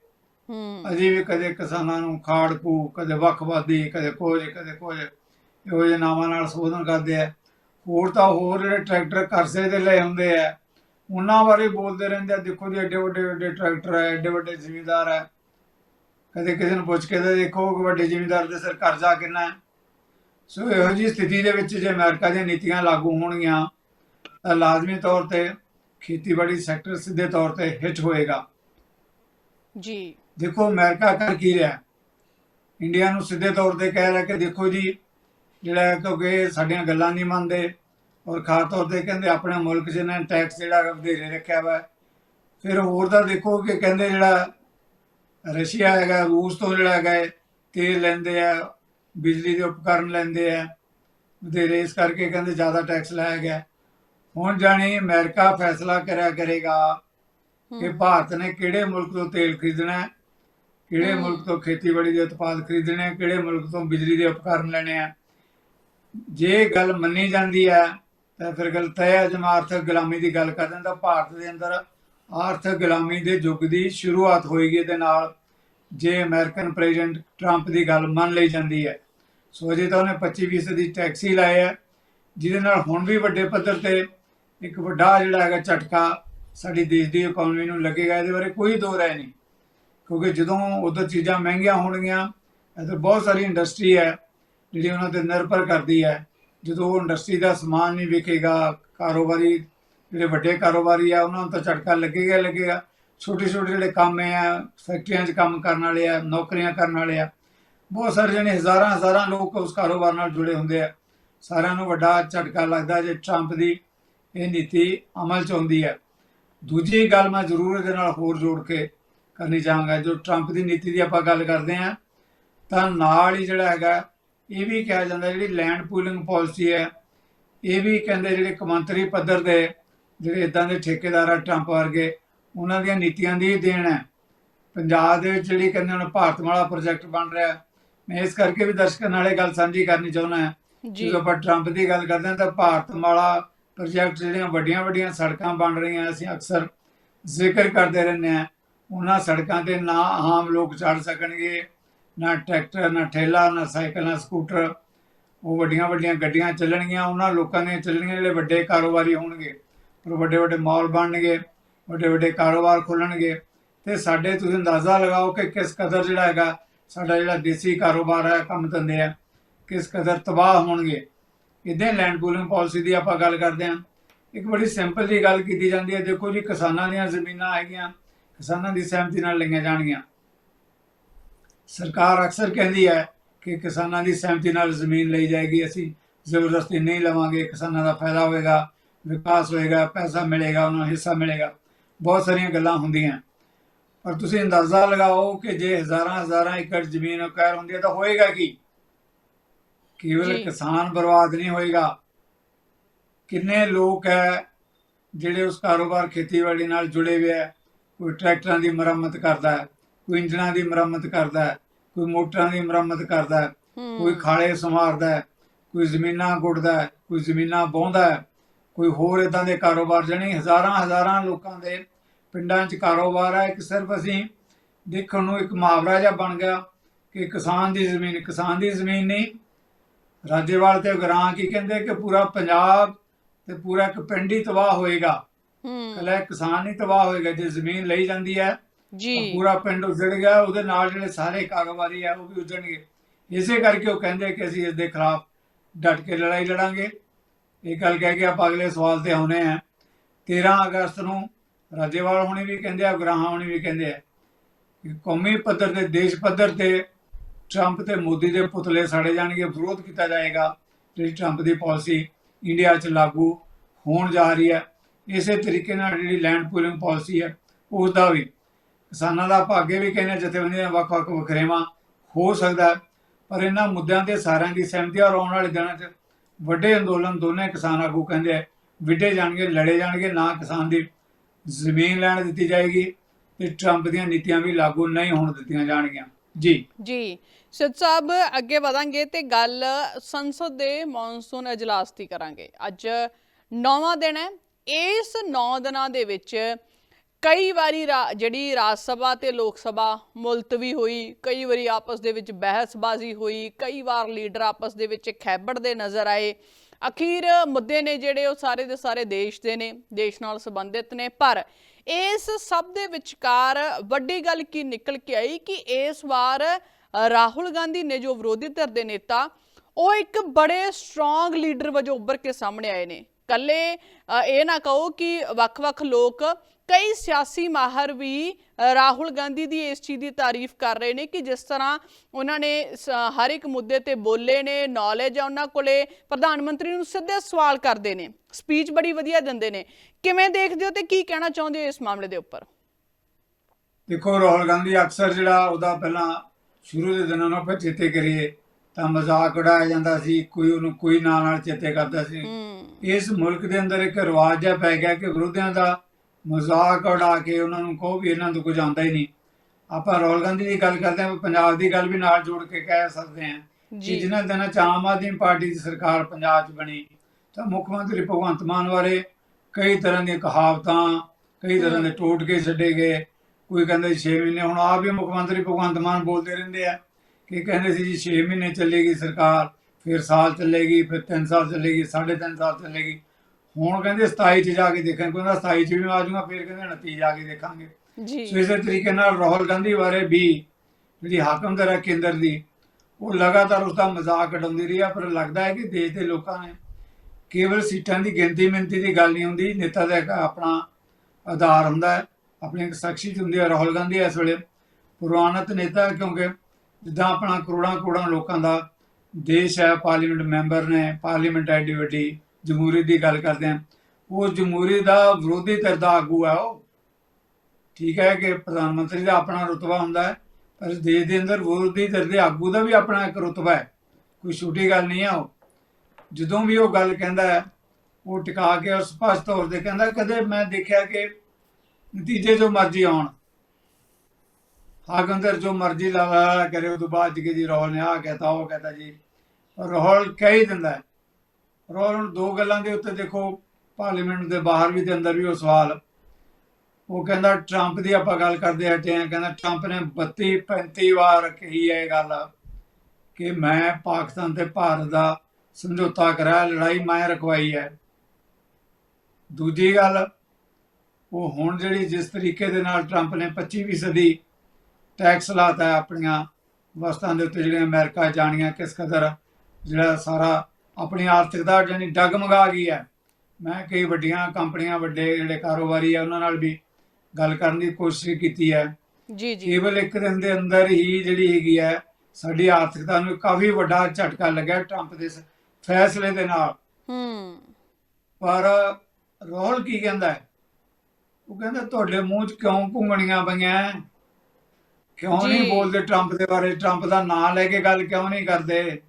ਅਜੇ ਵੀ ਕਦੇ ਕਿਸਾਨਾਂ ਨੂੰ ਖਾੜਕੂ ਕਦੇ ਵੱਖਵਾਦੀ ਕਦੇ ਕੁਝ ਕਦੇ ਕੁਝ। ਇਹੋ ਜਿਹੇ ਨਾਮਾਂ ਨਾਲ ਸੰਬੋਧਨ ਕਰਦੇ ਆ। ਹੋਰ ਤਾਂ ਹੋਰ ਜਿਹੜੇ ਟਰੈਕਟਰ ਕਰਸੇ ਦੇ ਲਏ ਹੁੰਦੇ ਆ, ਉਹਨਾਂ ਬਾਰੇ ਬੋਲਦੇ ਰਹਿੰਦੇ ਆ। ਦੇਖੋ ਜੀ, ਐਡੇ ਵੱਡੇ ਵੱਡੇ ਟਰੈਕਟਰ ਹੈ ਐਡੇ ਵੱਡੇ ਜ਼ਿਮੀਂਦਾਰ ਹੈ ਕਦੇ ਕਿਸੇ ਨੂੰ ਪੁੱਛ ਕੇ ਤਾਂ ਦੇਖੋ ਕਿ ਵੱਡੇ ਜ਼ਿਮੀਂਦਾਰ ਦੇ ਸਿਰ ਕਰਜ਼ਾ ਕਿੰਨਾ ਹੈ। ਸੋ ਇਹੋ ਜਿਹੀ ਸਥਿਤੀ ਦੇ ਵਿੱਚ ਜੇ ਅਮਰੀਕਾ ਦੀਆਂ ਨੀਤੀਆਂ ਲਾਗੂ ਹੋਣਗੀਆਂ, ਤਾਂ ਲਾਜ਼ਮੀ ਤੌਰ ਤੇ ਖੇਤੀਬਾੜੀ ਸੈਕਟਰ ਸਿੱਧੇ ਤੌਰ ਤੇ ਹਿੱਟ ਹੋਏਗਾ। ਜੀ। ਦੇਖੋ, ਅਮਰੀਕਾ ਕਰ ਕੀ ਰਿਹਾ? ਇੰਡੀਆ ਨੂੰ ਸਿੱਧੇ ਤੌਰ ਤੇ ਕਹਿ ਰਿਹਾ ਕਿ ਦੇਖੋ ਜੀ, ਜਿਹੜਾ ਕਿਉਂਕਿ ਸਾਡੀਆਂ ਗੱਲਾਂ ਨਹੀਂ ਮੰਨਦੇ ਔਰ ਖਾਸ ਤੌਰ ਤੇ ਕਹਿੰਦੇ ਆਪਣੇ ਮੁਲਕ 'ਚ ਇਹਨਾਂ ਟੈਕਸ ਜਿਹੜਾ ਵਧੇਰੇ ਰੱਖਿਆ ਵਾ। ਫਿਰ ਹੋਰ ਤਾਂ ਦੇਖੋ ਕਿ ਕਹਿੰਦੇ ਜਿਹੜਾ ਰਸ਼ੀਆ ਹੈਗਾ, ਰੂਸ ਤੋਂ ਜਿਹੜਾ ਹੈਗਾ ਤੇਲ ਲੈਂਦੇ ਆ, ਬਿਜਲੀ ਦੇ ਉਪਕਰਨ ਲੈਂਦੇ ਆ। ਵਧੇਰੇ ਇਸ ਕਰਕੇ ਕਹਿੰਦੇ ਜ਼ਿਆਦਾ ਟੈਕਸ ਲਾਇਆ ਗਿਆ। ਹੁਣ ਜਾਣੀ ਅਮਰੀਕਾ ਫੈਸਲਾ ਕਰਿਆ ਕਰੇਗਾ ਕਿ ਭਾਰਤ ਨੇ ਕਿਹੜੇ ਮੁਲਕ ਤੋਂ ਤੇਲ ਖਰੀਦਣਾ ਹੈ? ਕਿਹੜੇ। ਮੁਲਕ ਤੋਂ ਖੇਤੀਬਾੜੀ ਦੇ ਉਤਪਾਦ ਖਰੀਦਣੇ ਹੈ? ਕਿਹੜੇ ਮੁਲਕ ਤੋਂ ਬਿਜਲੀ ਦੇ ਉਪਕਰਨ ਲੈਣੇ ਆ ਜੇ ਗੱਲ ਮੰਨੀ ਜਾਂਦੀ ਹੈ ਤਾਂ ਫਿਰ ਗੱਲ ਜਮ ਆਰਥਿਕ ਗੁਲਾਮੀ ਦੀ ਗੱਲ ਕਰਦੇ ਹਾਂ ਤਾਂ ਭਾਰਤ ਦੇ ਅੰਦਰ ਆਰਥਿਕ ਗੁਲਾਮੀ ਦੇ ਯੁੱਗ ਦੀ ਸ਼ੁਰੂਆਤ ਹੋਏਗੀ ਇਹਦੇ ਨਾਲ ਜੇ ਅਮਰੀਕਨ ਪ੍ਰੈਜ਼ੀਡੈਂਟ ਟਰੰਪ ਦੀ ਗੱਲ ਮੰਨ ਲਈ ਜਾਂਦੀ ਹੈ। ਸੋ ਅਜੇ ਤਾਂ ਉਹਨੇ 25% ਦੀ ਟੈਕਸ ਹੀ ਲਾਇਆ ਜਿਹਦੇ ਨਾਲ ਹੁਣ ਵੀ ਵੱਡੇ ਪੱਧਰ ਤੇ ਇੱਕ ਵੱਡਾ ਜਿਹੜਾ ਹੈਗਾ ਝਟਕਾ ਸਾਡੀ ਦੇਸ਼ ਦੀ ਇਕਨੋਮੀ ਨੂੰ ਲੱਗੇਗਾ, ਇਹਦੇ ਬਾਰੇ ਕੋਈ ਦੋ ਰਾਏ ਨਹੀਂ। ਕਿਉਂਕਿ ਜਦੋਂ ਉਧਰ ਚੀਜ਼ਾਂ ਮਹਿੰਗੀਆਂ ਹੋਣਗੀਆਂ ਇੱਧਰ ਬਹੁਤ ਸਾਰੀ ਇੰਡਸਟਰੀ ਹੈ, ਜਿਹੜੀ ਉਹਨਾਂ ਤੇ ਨਿਰਭਰ ਕਰਦੀ ਹੈ। ਜਦੋਂ ਉਹ ਇੰਡਸਟਰੀ ਦਾ ਸਮਾਨ ਨਹੀਂ ਵਿਕੇਗਾ, ਕਾਰੋਬਾਰੀ, ਜਿਹੜੇ ਵੱਡੇ ਕਾਰੋਬਾਰੀ ਆ, ਉਹਨਾਂ ਨੂੰ ਤਾਂ ਝਟਕਾ ਲੱਗੇਗਾ ਲੱਗੇਗਾ। ਛੋਟੇ ਛੋਟੇ ਜਿਹੜੇ ਕੰਮ ਆ ਫੈਕਟਰੀਆਂ 'ਚ ਕੰਮ ਕਰਨ ਵਾਲੇ ਆ, ਨੌਕਰੀਆਂ ਕਰਨ ਵਾਲੇ ਆ, ਬਹੁਤ ਸਾਰੇ ਜਣੇ, ਹਜ਼ਾਰਾਂ ਹਜ਼ਾਰਾਂ ਲੋਕ ਉਸ ਕਾਰੋਬਾਰ ਨਾਲ ਜੁੜੇ ਹੁੰਦੇ ਆ। ਸਾਰਿਆਂ ਨੂੰ ਵੱਡਾ ਝਟਕਾ ਲੱਗਦਾ ਜੇ ਟਰੰਪ ਦੀ ਇਹ ਨੀਤੀ ਅਮਲ 'ਚ ਆਉਂਦੀ ਹੈ। ਦੂਜੀ ਗੱਲ ਮੈਂ ਜ਼ਰੂਰ ਇਹਦੇ ਨਾਲ ਹੋਰ ਜੋੜ ਕੇ ਕਰਨੀ ਚਾਹਾਂਗਾ ਜੋ ਟਰੰਪ ਦੀ ਨੀਤੀ ਦੀ ਆਪਾਂ ਗੱਲ ਕਰਦੇ ਹਾਂ ਤਾਂ ਨਾਲ ਹੀ ਜਿਹੜਾ ਹੈਗਾ ਇਹ ਵੀ ਕਿਹਾ ਜਾਂਦਾ ਜਿਹੜੀ ਲੈਂਡ ਪੂਲਿੰਗ ਪਾਲਿਸੀ ਹੈ ਇਹ ਵੀ ਕਹਿੰਦੇ ਜਿਹੜੇ ਕਮੰਤਰੀ ਪੱਧਰ ਦੇ ਜਿਹੜੇ ਇਦਾਂ ਦੇ ਠੇਕੇਦਾਰ ਆ ਟਰੰਪ ਵਰਗੇ ਉਹਨਾਂ ਦੀਆਂ ਨੀਤੀਆਂ ਦੀ ਦੇਣ ਹੈ ਪੰਜਾਬ ਦੇ ਵਿੱਚ ਜਿਹੜੀ ਕਹਿੰਦੇ ਹੁਣ ਭਾਰਤਮਾਲਾ ਪ੍ਰੋਜੈਕਟ ਬਣ ਰਿਹਾ। ਮੈਂ ਇਸ ਕਰਕੇ ਵੀ ਦਰਸ਼ਕਾਂ ਨਾਲ ਇਹ ਗੱਲ ਸਾਂਝੀ ਕਰਨੀ ਚਾਹੁੰਦਾ ਹਾਂ ਜੀ ਜਦੋਂ ਆਪਾਂ ਟਰੰਪ ਦੀ ਗੱਲ ਕਰਦੇ ਹਾਂ ਤਾਂ ਭਾਰਤਮਾਲਾ ਪ੍ਰੋਜੈਕਟ ਜਿਹੜੀਆਂ ਵੱਡੀਆਂ ਵੱਡੀਆਂ ਸੜਕਾਂ ਬਣ ਰਹੀਆਂ ਅਸੀਂ ਅਕਸਰ ਜ਼ਿਕਰ ਕਰਦੇ ਰਹਿੰਦੇ ਹਾਂ। ਉਹਨਾਂ ਸੜਕਾਂ ਤੇ ਨਾ ਆਮ ਲੋਕ ਚੜ ਸਕਣਗੇ, ਨਾ ਟਰੈਕਟਰ, ਨਾ ਠੇਲਾ, ਨਾ ਸਾਈਕਲ, ਨਾ ਸਕੂਟਰ। ਉਹ ਵੱਡੀਆਂ ਵੱਡੀਆਂ ਗੱਡੀਆਂ ਚੱਲਣਗੀਆਂ, ਉਹਨਾਂ ਲੋਕਾਂ ਦੀਆਂ ਚੱਲਣਗੀਆਂ, ਜਿਹੜੇ ਵੱਡੇ ਕਾਰੋਬਾਰੀ ਹੋਣਗੇ। ਪਰ ਵੱਡੇ ਵੱਡੇ ਮਾਲ ਬਣਨਗੇ, ਵੱਡੇ ਵੱਡੇ ਕਾਰੋਬਾਰ ਖੁੱਲਣਗੇ ਤੇ ਸਾਡੇ ਤੁਸੀਂ ਅੰਦਾਜ਼ਾ ਲਗਾਓ ਕਿ ਕਿਸ ਕਦਰ ਜਿਹੜਾ ਹੈਗਾ, ਸਾਡਾ ਜਿਹੜਾ ਦੇਸੀ ਕਾਰੋਬਾਰ ਹੈ, ਕੰਮ ਧੰਦੇ ਆ, ਕਿਸ ਕਦਰ ਤਬਾਹ ਹੋਣਗੇ। ਇਦਾਂ ਲੈਂਡ ਪੂਲਿੰਗ ਪਾਲਿਸੀ ਦੀ ਆਪਾਂ ਗੱਲ ਕਰਦੇ ਹਾਂ। ਇੱਕ ਬੜੀ ਸਿੰਪਲ ਜੀ ਗੱਲ ਕੀਤੀ ਜਾਂਦੀ ਹੈ। ਦੇਖੋ ਜੀ, ਕਿਸਾਨਾਂ ਦੀਆਂ ਜ਼ਮੀਨਾਂ ਹੈਗੀਆਂ, ਕਿਸਾਨਾਂ ਦੀ ਸਹਿਮਤੀ ਨਾਲ ਲਈਆਂ ਜਾਣਗੀਆਂ। ਸਰਕਾਰ ਅਕਸਰ ਕਹਿੰਦੀ ਹੈ ਕਿ ਕਿਸਾਨਾਂ ਦੀ ਸਹਿਮਤੀ ਨਾਲ ਜ਼ਮੀਨ ਲਈ ਜਾਏਗੀ। ਅਸੀਂ ਜ਼ਬਰਦਸਤੀ ਨਹੀਂ ਲਵਾਂਗੇ। ਕਿਸਾਨਾਂ ਦਾ ਫਾਇਦਾ ਹੋਏਗਾ, ਵਿਕਾਸ ਹੋਏਗਾ, ਪੈਸਾ ਮਿਲੇਗਾ, ਉਹਨਾਂ ਨੂੰ ਹਿੱਸਾ ਮਿਲੇਗਾ। ਬਹੁਤ ਸਾਰੀਆਂ ਗੱਲਾਂ ਹੁੰਦੀਆਂ। ਪਰ ਤੁਸੀਂ ਅੰਦਾਜ਼ਾ ਲਗਾਓ ਕਿ ਜੇ ਹਜ਼ਾਰਾਂ ਹਜ਼ਾਰਾਂ ਏਕੜ ਜ਼ਮੀਨ ਅਕਵਾਇਰ ਹੁੰਦੀ ਹੈ ਤਾਂ ਹੋਏਗਾ ਕੀ? ਕੇਵਲ ਜੀ। ਕਿਸਾਨ ਬਰਬਾਦ ਨਹੀਂ ਹੋਏਗਾ। ਕਿੰਨੇ ਲੋਕ ਹੈ ਜਿਹੜੇ ਉਸ ਕਾਰੋਬਾਰ ਖੇਤੀਬਾੜੀ ਨਾਲ ਜੁੜੇ ਹੋਏ ਹੈ? ਕੋਈ ਟਰੈਕਟਰਾਂ ਦੀ ਮੁਰੰਮਤ ਕਰਦਾ ਹੈ ਕੋਈ ਇੰਜਣਾਂ ਦੀ ਮੁਰੰਮਤ ਕਰਦਾ ਹੈ ਕੋਈ ਮੋਟਰਾਂ ਦੀ ਮੁਰੰਮਤ ਕਰਦਾ ਹੈ ਕੋਈ ਖਾਲੇ ਸੰਵਾਰਦਾ ਹੈ ਕੋਈ ਜ਼ਮੀਨਾਂ ਗੁੱਡਦਾ ਹੈ ਕੋਈ ਜ਼ਮੀਨਾਂ ਵਾਹੁੰਦਾ ਹੈ ਕੋਈ ਹੋਰ ਇਦਾਂ ਦੇ ਕਾਰੋਬਾਰ ਜਣੀ ਹਜ਼ਾਰਾਂ ਹਜ਼ਾਰਾਂ ਲੋਕਾਂ ਦੇ ਪਿੰਡਾਂ 'ਚ ਕਾਰੋਬਾਰ ਹੈ। ਕਿ ਸਿਰਫ ਅਸੀਂ ਦੇਖਣ ਨੂੰ ਇੱਕ ਮੁਹਾਵਰਾ ਜਿਹਾ ਬਣ ਗਿਆ ਕਿ ਕਿਸਾਨ ਦੀ ਜ਼ਮੀਨ ਕਿਸਾਨ ਦੀ ਜ਼ਮੀਨ ਨਹੀਂ ਰਾਜੇਵਾਲ ਤੇ ਗਰਾਂ ਕੀ ਕਹਿੰਦੇ ਕਿ ਪੂਰਾ ਪੰਜਾਬ ਤੇ ਪੂਰਾ ਇੱਕ ਪਿੰਡ ਹੀ ਤਬਾਹ ਹੋਏਗਾ। ਹਮ, ਕੱਲਾ ਕਿਸਾਨ ਨਹੀਂ ਤਬਾਹ ਹੋਏਗਾ ਜੇ ਜ਼ਮੀਨ ਲਈ ਜਾਂਦੀ ਹੈ ਜੀ। ਪੂਰਾ ਪਿੰਡ ਉਜੜ ਗਿਆ ਉਹਦੇ ਨਾਲ ਜਿਹੜੇ ਸਾਰੇ ਕਾਰੋਬਾਰੀ ਆ ਉਹ ਵੀ ਉਜੜਨਗੇ। ਇਸੇ ਕਰਕੇ ਉਹ ਕਹਿੰਦੇ ਕਿ ਅਸੀਂ ਇਸ ਦੇ ਖਿਲਾਫ ਡਟ ਕੇ ਲੜਾਈ ਲੜਾਂਗੇ। ਇਹ ਗੱਲ ਕਹਿ ਕੇ ਆਪਾਂ ਅਗਲੇ ਸਵਾਲ ਤੇ ਆਉਨੇ ਆ 13 ਅਗਸਤ ਨੂੰ ਰਾਜੇਵਾਲ ਹੁਣੀ ਵੀ ਕਹਿੰਦੇ ਆ ਗਰਾਹਾਂ ਹੁਣੀ ਵੀ ਕਹਿੰਦੇ ਆ। ਕਿ ਕੌਮੀ ਪੱਧਰ ਤੇ ਦੇਸ਼ ਪੱਧਰ ਤੇ ਟਰੰਪ ਤੇ ਮੋਦੀ ਦੇ ਪੁਤਲੇ ਸਾੜੇ ਜਾਣਗੇ, ਵਿਰੋਧ ਕੀਤਾ ਜਾਏਗਾ। ਜਿਹੜੀ ਟਰੰਪ ਦੀ ਪਾਲਿਸੀ ਇੰਡੀਆ 'ਚ ਲਾਗੂ ਹੋਣ ਜਾ ਰਹੀ ਹੈ। ਇਸੇ ਤਰੀਕੇ ਨਾਲ ਜਿਹੜੀ ਲੈਂਡ ਪੂਲਿੰਗ ਪਾਲਿਸੀ ਹੈ ਉਸ ਦਾ ਵੀ ਕਿਸਾਨਾਂ ਦਾ ਆਪਾਂ ਅੱਗੇ ਵੀ ਕਹਿੰਦੇ ਜਥੇਬੰਦੀਆਂ ਵੱਖ-ਵੱਖ ਵਖਰੇਵਾਂ ਹੋ ਸਕਦਾ ਪਰ ਇਹਨਾਂ ਮੁੱਦਿਆਂ ਤੇ ਸਾਰਿਆਂ ਦੀ ਸਹਿਮਤੀ ਔਰ ਆਉਣ ਵਾਲੇ ਦਿਨਾਂ 'ਚ ਵੱਡੇ ਅੰਦੋਲਨ ਦੋਨੇ ਕਿਸਾਨ ਆਗੂ ਕਹਿੰਦੇ ਆ, ਵਿੱਢੇ ਜਾਣਗੇ, ਲੜੇ ਜਾਣਗੇ, ਨਾ ਕਿਸਾਨ ਦੀ ਜ਼ਮੀਨ ਲੈਣ ਦਿੱਤੀ ਜਾਏਗੀ ਤੇ ਟਰੰਪ ਦੀਆਂ ਨੀਤੀਆਂ ਵੀ ਲਾਗੂ ਨਹੀਂ ਹੋਣ ਦਿੱਤੀਆਂ ਜਾਣਗੀਆਂ। ਜੀ। ਜੀ। ਸਿੱਧ ਸਾਹਿਬ ਅੱਗੇ ਵਧਾਂਗੇ ਤੇ ਗੱਲ ਸੰਸਦ ਦੇ ਮੌਨਸੂਨ ਅਜਲਾਸ ਦੀ ਕਰਾਂਗੇ। ਅੱਜ ਨੌਵਾਂ ਦਿਨ ਹੈ। ਇਸ 9 ਦਿਨਾਂ ਦੇ ਵਿੱਚ ਕਈ ਵਾਰੀ ਰਾ- ਜਿਹੜੀ ਰਾਜ ਸਭਾ ਤੇ ਲੋਕ ਸਭਾ ਮੁਲਤਵੀ ਹੋਈ, ਕਈ ਵਾਰੀ ਆਪਸ ਦੇ ਵਿੱਚ ਬਹਿਸਬਾਜ਼ੀ ਹੋਈ, ਕਈ ਵਾਰ ਲੀਡਰ ਆਪਸ ਦੇ ਵਿੱਚ ਖੈਬੜਦੇ ਨਜ਼ਰ ਆਏ। ਅਖੀਰ ਮੁੱਦੇ ਨੇ ਜਿਹੜੇ ਉਹ ਸਾਰੇ ਦੇ ਸਾਰੇ ਦੇਸ਼ ਦੇ ਨੇ, ਦੇਸ਼ ਨਾਲ ਸੰਬੰਧਿਤ ਨੇ। ਪਰ ਇਸ ਸਭ ਦੇ ਵਿਚਕਾਰ ਵੱਡੀ ਗੱਲ ਕੀ ਨਿਕਲ ਕੇ ਆਈ ਕਿ ਇਸ ਵਾਰ ਰਾਹੁਲ ਗਾਂਧੀ ਨੇ ਜੋ ਵਿਰੋਧੀ ਧਿਰ ਦੇ ਨੇਤਾ, ਉਹ ਇੱਕ ਬੜੇ ਸਟਰੋਂਗ ਲੀਡਰ ਵਜੋਂ ਉੱਭਰ ਕੇ ਸਾਹਮਣੇ ਆਏ ਨੇ। ਕੱਲੇ ਇਹ ਨਾ ਕਹੋ ਕਿ ਵੱਖ-ਵੱਖ ਲੋਕ, ਕਈ ਸਿਆਸੀ ਮਾਹਰ ਵੀ ਰਾਹੁਲ ਗਾਂਧੀ ਦੀ ਇਸ ਚੀਜ਼ ਦੀ ਤਾਰੀਫ ਕਰ ਰਹੇ ਨੇ ਕਿ ਜਿਸ ਤਰ੍ਹਾਂ ਉਹਨਾਂ ਨੇ ਸ- ਹਰ ਇੱਕ ਮੁੱਦੇ ਤੇ ਬੋਲੇ ਨੇ ਨੌਲੇਜ ਆ ਉਹਨਾਂ ਕੋਲੇ, ਪ੍ਰਧਾਨ ਮੰਤਰੀ ਨੂੰ ਸਿੱਧੇ ਸਵਾਲ ਕਰਦੇ ਨੇ ਸਪੀਚ ਬੜੀ ਵਧੀਆ ਦਿੰਦੇ ਨੇ। ਕਿਵੇਂ ਦੇਖਦੇ ਹੋ ਤੇ ਕੀ ਕਹਿਣਾ ਚਾਹੁੰਦੇ ਹੋ ਇਸ ਮਾਮਲੇ ਦੇ ਉੱਪਰ? ਦੇਖੋ, ਰਾਹੁਲ ਗਾਂਧੀ ਅਕਸਰ ਜਿਹੜਾ ਉਹਦਾ ਪਹਿਲਾਂ ਸ਼ੁਰੂ ਦੇ ਦਿਨਾਂ ਨੂੰ ਆਪਾਂ ਚੇਤੇ ਕਰੀਏ ਤਾਂ ਮਜ਼ਾਕ ਉਡਾਇਆ ਜਾਂਦਾ ਸੀ ਕੋਈ ਉਹਨੂੰ ਕੋਈ ਨਾਂ ਨਾਲ ਚੇਤੇ ਕਰਦਾ ਸੀ। ਇਸ ਮੁਲਕ ਦੇ ਅੰਦਰ ਇੱਕ ਰਿਵਾਜ ਜਿਹਾ ਪੈ ਗਿਆ ਕਿ ਵਿਰੋਧੀਆਂ ਦਾ ਮਜ਼ਾਕ ਉਡਾ ਕੇ ਉਹਨਾਂ ਨੂੰ ਕਹੋ ਵੀ ਇਹਨਾਂ ਤੋਂ ਕੁਝ ਆਉਂਦਾ ਹੀ ਨਹੀਂ। ਆਪਾਂ ਰਾਹੁਲ ਗਾਂਧੀ ਦੀ ਗੱਲ ਕਰਦੇ ਹਾਂ ਪੰਜਾਬ ਦੀ ਗੱਲ ਵੀ ਨਾਲ ਜੋੜ ਕੇ ਕਹਿ ਸਕਦੇ ਹਾਂ ਜੀ। ਜਿਨ੍ਹਾਂ ਦਿਨਾਂ ਚ ਆਮ ਆਦਮੀ ਪਾਰਟੀ ਦੀ ਸਰਕਾਰ ਪੰਜਾਬ 'ਚ ਬਣੀ ਤਾਂ ਮੁੱਖ ਮੰਤਰੀ ਭਗਵੰਤ ਮਾਨ ਬਾਰੇ ਕਈ ਤਰ੍ਹਾਂ ਦੀਆਂ ਕਹਾਵਤਾਂ ਕਈ ਤਰ੍ਹਾਂ ਦੇ ਟੋਟਕੇ ਛੱਡੇ ਗਏ ਕੋਈ ਕਹਿੰਦਾ 6 ਮਹੀਨੇ ਹੁਣ ਆਪ ਵੀ ਮੁੱਖ ਮੰਤਰੀ ਭਗਵੰਤ ਮਾਨ ਬੋਲਦੇ ਰਹਿੰਦੇ ਆ ਕਿ ਕਹਿੰਦੇ ਸੀ ਜੀ 6 ਮਹੀਨੇ ਚੱਲੇਗੀ ਸਰਕਾਰ ਫਿਰ ਸਾਲ ਚੱਲੇਗੀ ਫਿਰ 3 ਸਾਲ ਚੱਲੇਗੀ 3.5 ਸਾਲ ਚੱਲੇਗੀ। ਹੁਣ ਕਹਿੰਦੇ 27 ਚ ਜਾ ਕੇ ਦੇਖਾਂਗੇ ਕਹਿੰਦਾ 27 ਚ ਵੀ ਆ ਜਾਊਗਾ ਫਿਰ ਕਹਿੰਦੇ 29 ਜਾ ਕੇ ਦੇਖਾਂਗੇ। ਜੀ। ਸੋ ਇਸੇ ਤਰੀਕੇ ਨਾਲ ਰਾਹੁਲ ਗਾਂਧੀ ਬਾਰੇ ਵੀ ਜਿਹੜੀ ਹਾਕਮਦਰ ਹੈ ਕੇਂਦਰ ਦੀ ਉਹ ਲਗਾਤਾਰ ਉਸ ਦਾ ਮਜ਼ਾਕ ਉਡਾਉਂਦੀ ਰਹੀ ਆ ਪਰ ਲੱਗਦਾ ਹੈ ਕਿ ਦੇਸ਼ ਦੇ ਲੋਕਾਂ ਨੇ ਕੇਵਲ ਸੀਟਾਂ ਦੀ ਗਿਣਤੀ ਮਿੰਤੀ ਦੀ ਗੱਲ ਨਹੀਂ ਹੁੰਦੀ ਨੇਤਾ ਦਾ ਆਪਣਾ ਆਧਾਰ ਹੁੰਦਾ ਹੈ। ਆਪਣੀ ਇੱਕ ਸ਼ਖਸੀਅਤ ਹੁੰਦੀ ਹੈ ਰਾਹੁਲ ਗਾਂਧੀ ਇਸ ਵੇਲੇ ਪੁਰਾਣਤ ਨੇਤਾ, ਕਿਉਂਕਿ ਜਿੱਦਾਂ ਆਪਣਾ ਕਰੋੜਾਂ ਕਰੋੜਾਂ ਲੋਕਾਂ ਦਾ ਦੇਸ਼ ਹੈ, ਪਾਰਲੀਮੈਂਟ ਮੈਂਬਰ ਨੇ, ਪਾਰਲੀਮੈਂਟ ਐਡੀ ਵੱਡੀ ਜਮਹੂਰੀ ਦੀ ਗੱਲ ਕਰਦੇ ਹਾਂ, ਉਹ ਜਮਹੂਰੀ ਦਾ ਵਿਰੋਧੀ ਧਿਰ ਦਾ ਆਗੂ ਹੈ ਉਹ। ਠੀਕ ਹੈ ਕਿ ਪ੍ਰਧਾਨ ਮੰਤਰੀ ਦਾ ਆਪਣਾ ਰੁਤਬਾ ਹੁੰਦਾ ਹੈ, ਪਰ ਦੇਸ਼ ਦੇ ਅੰਦਰ ਵਿਰੋਧੀ ਧਿਰ ਦੇ ਆਗੂ ਦਾ ਵੀ ਆਪਣਾ ਇੱਕ ਰੁਤਬਾ ਹੈ, ਕੋਈ ਛੋਟੀ ਗੱਲ ਨਹੀਂ ਹੈ ਉਹ। ਜਦੋਂ ਵੀ ਉਹ ਗੱਲ ਕਹਿੰਦਾ ਹੈ, ਉਹ ਟਿਕਾ ਕੇ ਔਰ ਸਪਸ਼ਟ ਤੌਰ ਤੇ ਕਹਿੰਦਾ, ਕਦੇ ਮੈਂ ਦੇਖਿਆ ਕਿ ਨਤੀਜੇ ਜੋ ਮਰਜ਼ੀ ਆਉਣ। ਹਾਕ ਅੰਦਰ ਜੋ ਮਰਜ਼ੀ ਲਾ ਲਾ ਕਰੇ, ਉਹ ਤੋਂ ਬਾਅਦ ਕਿ ਜੀ ਰਾਹੁਲ ਨੇ ਆ ਕਹਤਾ, ਉਹ ਕਹਤਾ ਜੀ। ਪਰ ਰਾਹੁਲ ਕਹਿ ਹੀ ਦਿੰਦਾ ਹੈ। ਰਾਹੁਲ ਹੁਣ ਦੋ ਗੱਲਾਂ ਦੇ ਉੱਤੇ ਦੇਖੋ, ਪਾਰਲੀਮੈਂਟ ਦੇ ਬਾਹਰ ਵੀ ਤੇ ਅੰਦਰ ਵੀ ਉਹ ਸਵਾਲ। ਉਹ ਕਹਿੰਦਾ ਟਰੰਪ ਦੀ ਆਪਾਂ ਗੱਲ ਕਰਦੇ ਹਟੇ ਆ ਕਹਿੰਦਾ ਟਰੰਪ ਨੇ 32 35 ਵਾਰ ਕਹੀ ਹੈ ਇਹ ਗੱਲ ਕਿ ਮੈਂ ਪਾਕਿਸਤਾਨ ਤੇ ਭਾਰਤ ਦਾ ਸਮਝੌਤਾ ਕਰਾਇਆ, ਲੜਾਈ ਮੈਂ ਰਖਵਾਈ ਹੈ। ਦੂਜੀ ਗੱਲ ਉਹ ਹੁਣ ਜਿਹੜੀ ਜਿਸ ਤਰੀਕੇ ਦੇ ਨਾਲ ਟਰੰਪ ਨੇ 25ਵੀਂ ਸਦੀ ਟੈਕਸ ਲਾਤਾ ਹੈ ਆਪਣੀਆਂ ਵਸਤਾਂ ਦੇ ਉੱਤੇ ਜਿਹੜੀਆਂ ਅਮਰੀਕਾ ਜਾਣੀਆਂ ਕਿਸ ਕਦਰ ਜਿਹੜਾ ਸਾਰਾ ਆਪਣੀ ਆਰਥਿਕਤਾ ਜਾਨੀ ਡਗਮਗਾ ਗਈ ਹੈ। ਮੈਂ ਕਈ ਵੱਡੀਆਂ ਕੰਪਨੀਆਂ ਵੱਡੇ ਜਿਹੜੇ ਕਾਰੋਬਾਰੀ ਆ ਉਹਨਾਂ ਨਾਲ ਵੀ ਗੱਲ ਕਰਨ ਦੀ ਕੋਸ਼ਿਸ਼ ਕੀਤੀ ਹੈ। ਜੀ ਜੀ। ਕੇਵਲ ਇੱਕ ਦਿਨ ਦੇ ਅੰਦਰ ਹੀ ਜਿਹੜੀ ਹੈਗੀ ਹੈ ਸਾਡੀ ਆਰਥਿਕਤਾ ਨੂੰ ਕਾਫੀ ਵੱਡਾ ਝਟਕਾ ਲੱਗਿਆ ਟਰੰਪ ਦੇ ਫੈਸਲੇ ਦੇ ਨਾਲ। ਹੂੰ। ਪਰ ਰਾਹੁਲ ਕੀ ਕਹਿੰਦਾ ਹੈ? ਉਹ ਕਹਿੰਦਾ ਤੁਹਾਡੇ ਮੂੰਹ 'ਚ ਕਿਉਂ ਘੁੰਗਣੀਆਂ ਪਈਆਂ? ਕਿਉਂ। ਨਹੀਂ ਬੋਲਦੇ ਟਰੰਪ ਦੇ ਬਾਰੇ? ਟਰੰਪ ਦਾ ਨਾਂ ਲੈ ਕੇ ਗੱਲ ਕਿਉਂ ਨਹੀਂ ਕਰਦੇ?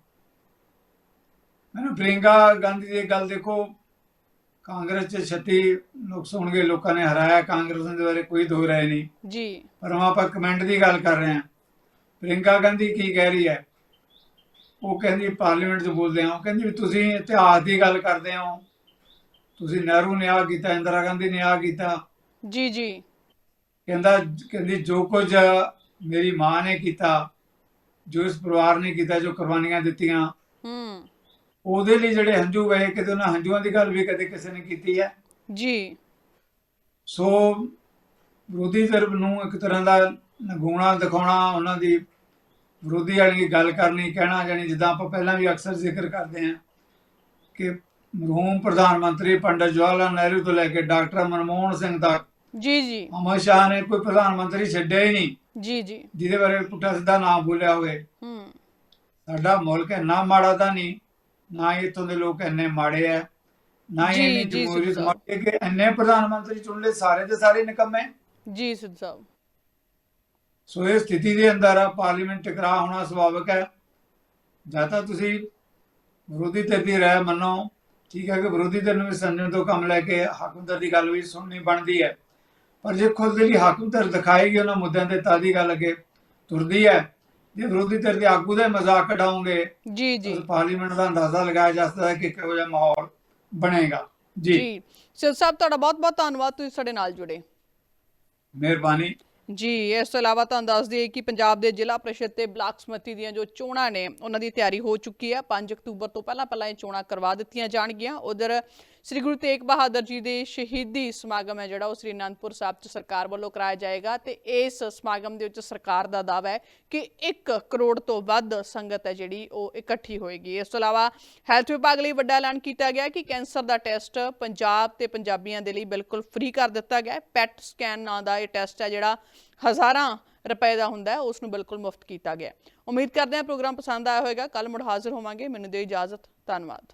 ਮੈਨੂੰ ਪ੍ਰਿੰਕਾ ਗਾਂਧੀ ਦੀ ਗੱਲ ਦੇਖੋ ਕਾਂਗਰਸ 'ਚ 36 ਨੁਕਸ ਹੋਣਗੇ ਲੋਕਾਂ ਨੇ ਹਰਾਇਆ ਕਾਂਗਰਸ ਦੇ ਬਾਰੇ ਕੋਈ ਦੋ ਰਾਏ ਨਹੀਂ। ਜੀ। ਪਰ ਆਪਾਂ ਕਮੈਂਟ ਦੀ ਗੱਲ ਕਰ ਰਹੇ ਹਾਂ। ਪ੍ਰਿੰਕਾ ਗਾਂਧੀ ਕੀ ਕਹਿ ਰਹੀ ਹੈ? ਉਹ ਕਹਿੰਦੀ ਪਾਰਲੀਮੈਂਟ 'ਚ ਬੋਲਦੇ ਆ ਉਹ ਕਹਿੰਦੀ ਵੀ ਤੁਸੀਂ ਇਤਿਹਾਸ ਦੀ ਗੱਲ ਕਰਦੇ ਹੋ। ਤੁਸੀਂ ਨਹਿਰੂ ਨੇ ਆ ਕੀਤਾ ਇੰਦਰਾ ਗਾਂਧੀ ਨੇ ਆ ਕੀਤਾ। ਜੀ ਜੀ। ਕਹਿੰਦਾ ਕਹਿੰਦੀ ਜੋ ਕੁਝ ਮੇਰੀ ਮਾਂ ਨੇ ਕੀਤਾ ਜੋ ਇਸ ਪਰਿਵਾਰ ਨੇ ਕੀਤਾ ਜੋ ਕੁਰਬਾਨੀਆਂ ਦਿੱਤੀਆਂ ਹੂੰ। ਉਹਦੇ ਲਈ ਜਿਹੜੇ ਹੰਝੂ ਵਹੇ ਕਿਤੇ ਉਹਨਾਂ ਹੰਝੂਆਂ ਦੀ ਗੱਲ ਵੀ ਕਦੇ ਕਿਸੇ ਨੇ ਕੀਤੀ ਹੈ? ਜੀ। ਸੋ ਵਿਰੋਧੀ ਧਿਰ ਨੂੰ ਇੱਕ ਤਰ੍ਹਾਂ ਦਾ ਨਗੂਣਾ ਦਿਖਾਉਣਾ ਉਹਨਾਂ ਦੀ ਵਿਰੋਧੀ ਵਾਲੀ ਗੱਲ ਕਰਨੀ ਕਹਿਣਾ ਜਾਨੀ ਜਿੱਦਾਂ ਆਪਾਂ ਪਹਿਲਾਂ ਵੀ ਅਕਸਰ ਜ਼ਿਕਰ ਕਰਦੇ ਹਾਂ ਕਿ ਮਰਹੂਮ ਪ੍ਰਧਾਨ ਮੰਤਰੀ ਪੰਡਿਤ ਜਵਾਹਰ ਲਾਲ ਨਹਿਰੂ ਤੋਂ ਲੈ ਕੇ ਡਾਕਟਰ ਮਨਮੋਹਨ ਸਿੰਘ ਤੱਕ ਜੀ ਜੀ। ਅਮਰ ਸ਼ਾਹ ਨੇ ਕੋਈ ਪ੍ਰਧਾਨ ਮੰਤਰੀ ਛੱਡਿਆ ਹੀ ਨਹੀਂ। ਜੀ ਜੀ। ਜਿਹਦੇ ਬਾਰੇ ਪੁੱਠਾ ਸਿੱਧਾ ਨਾਮ ਬੋਲਿਆ ਹੋਵੇ। ਹੂੰ। ਸਾਡਾ ਮੁਲਕ ਇੰਨਾ ਮਾੜਾ ਤਾਂ ਨਹੀਂ ਨਾ ਹੀ ਇੱਥੋਂ ਦੇ ਲੋਕ ਇੰਨੇ ਮਾੜੇ ਆ ਨਾ ਹੀ ਜੀ, ਇੰਨੀ ਜੀ, ਜਮਹੂਰੀਅਤ। ਮਾੜੀ ਕਿ ਇੰਨੇ ਪ੍ਰਧਾਨ ਮੰਤਰੀ ਚੁਣ ਲਏ ਸਾਰੇ ਦੇ ਸਾਰੇ ਨਿਕੰਮੇ। ਜੀ ਸਿੱਧ ਸਾਹਿਬ। ਸੋ ਇਹ ਸਥਿਤੀ ਦੇ ਅੰਦਰ ਪਾਰਲੀਮੈਂਟ ਟਕਰਾਅ ਹੋਣਾ ਸੁਭਾਵਿਕ ਹੈ ਜਾਂ ਤਾਂ ਤੁਸੀਂ ਵਿਰੋਧੀ ਧਿਰ ਦੀ ਰਾਏ ਮੰਨੋ। ਠੀਕ ਹੈ ਕਿ ਵਿਰੋਧੀ ਧਿਰ ਨੂੰ ਵੀ ਤੋਂ ਕੰਮ ਲੈ ਕੇ ਹਾਕਮਦਰ ਦੀ ਗੱਲ ਵੀ ਸੁਣਨੀ ਬਣਦੀ ਹੈ ਪਰ ਜੇ ਖੁਦ ਜਿਹੜੀ ਹਾਕਮਦਰ ਦਿਖਾਏਗੀ ਉਹਨਾਂ ਮੁੱਦਿਆਂ ਤੇ ਤਾਂ ਦੀ ਗੱਲ ਅੱਗੇ ਤੁਰਦੀ ਹੈ। ਜੇ ਵਿਰੋਧੀ ਧਿਰ ਦੇ ਆਗੂ ਦਾ ਮਜ਼ਾਕ ਕਢਾਉਂਗੇ ਜੀ ਜੀ। ਪਾਰਲੀਮੈਂਟ ਦਾ ਅੰਦਾਜ਼ਾ ਲਗਾਇਆ ਜਾ ਸਕਦਾ ਹੈ ਕਿ ਕਿਹੋ ਜਿਹਾ ਮਾਹੌਲ ਬਣੇਗਾ। ਜੀ। ਜੀ। ਸਿੱਧ ਸਾਹਿਬ ਤੁਹਾਡਾ ਬਹੁਤ ਬਹੁਤ ਧੰਨਵਾਦ ਤੁਸੀਂ ਸਾਡੇ ਨਾਲ ਜੁੜੇ। ਮਿਹਰਬਾਨੀ। ਜੀ ਇਸ ਤੋਂ ਇਲਾਵਾ ਤੁਹਾਨੂੰ ਦੱਸ ਦਈਏ ਕਿ ਪੰਜਾਬ ਦੇ ਜ਼ਿਲ੍ਹਾ ਪ੍ਰੀਸ਼ਦ ਤੇ ਬਲਾਕ ਸਮਿਤੀ ਦੀਆਂ ਜੋ ਚੋਣਾਂ ਨੇ ਉਹਨਾਂ ਦੀ ਤਿਆਰੀ ਹੋ ਚੁੱਕੀ ਹੈ। 5 ਅਕਤੂਬਰ ਤੋਂ ਪਹਿਲਾਂ ਪਹਿਲਾਂ ਇਹ ਚੋਣਾਂ ਕਰਵਾ ਦਿੱਤੀਆਂ ਜਾਣਗੀਆਂ। ਉਧਰ ਸ੍ਰੀ ਗੁਰੂ ਤੇਗ ਬਹਾਦਰ ਜੀ ਦੇ ਸ਼ਹੀਦੀ ਸਮਾਗਮ ਹੈ ਜਿਹੜਾ ਉਹ ਸ੍ਰੀ ਅਨੰਦਪੁਰ ਸਾਹਿਬ ਚ ਸਰਕਾਰ ਵੱਲੋਂ ਕਰਾਇਆ ਜਾਏਗਾ ਤੇ ਇਸ ਸਮਾਗਮ ਦੇ ਵਿੱਚ ਸਰਕਾਰ ਦਾ ਦਾਅਵਾ ਹੈ ਕਿ 1 ਕਰੋੜ ਤੋਂ ਵੱਧ ਸੰਗਤ ਹੈ ਜਿਹੜੀ ਉਹ ਇਕੱਠੀ ਹੋਏਗੀ। ਇਸ ਤੋਂ ਇਲਾਵਾ ਹੈਲਥ ਵਿਭਾਗ ਲਈ ਵੱਡਾ ਐਲਾਨ ਕੀਤਾ ਗਿਆ ਕਿ ਕੈਂਸਰ ਦਾ ਟੈਸਟ ਪੰਜਾਬ ਤੇ ਪੰਜਾਬੀਆਂ ਦੇ ਲਈ ਬਿਲਕੁਲ ਫ੍ਰੀ ਕਰ ਦਿੱਤਾ ਗਿਆ ਹੈ। ਪੈਟ ਸਕੈਨ ਨਾਂ ਦਾ ਇਹ ਟੈਸਟ ਹੈ ਜਿਹੜਾ ਹਜ਼ਾਰਾਂ ਰੁਪਏ ਦਾ ਹੁੰਦਾ ਹੈ, ਉਸ ਨੂੰ ਬਿਲਕੁਲ ਮੁਫਤ ਕੀਤਾ ਗਿਆ ਉਮੀਦ ਕਰਦੇ ਹਾਂ ਪ੍ਰੋਗਰਾਮ ਪਸੰਦ ਆਇਆ ਹੋਵੇਗਾ। ਕੱਲ ਮੁੜ ਹਾਜ਼ਰ ਹੋਵਾਂਗੇ। ਮੈਨੂੰ ਦਿਓ ਇਜਾਜ਼ਤ। ਧੰਨਵਾਦ।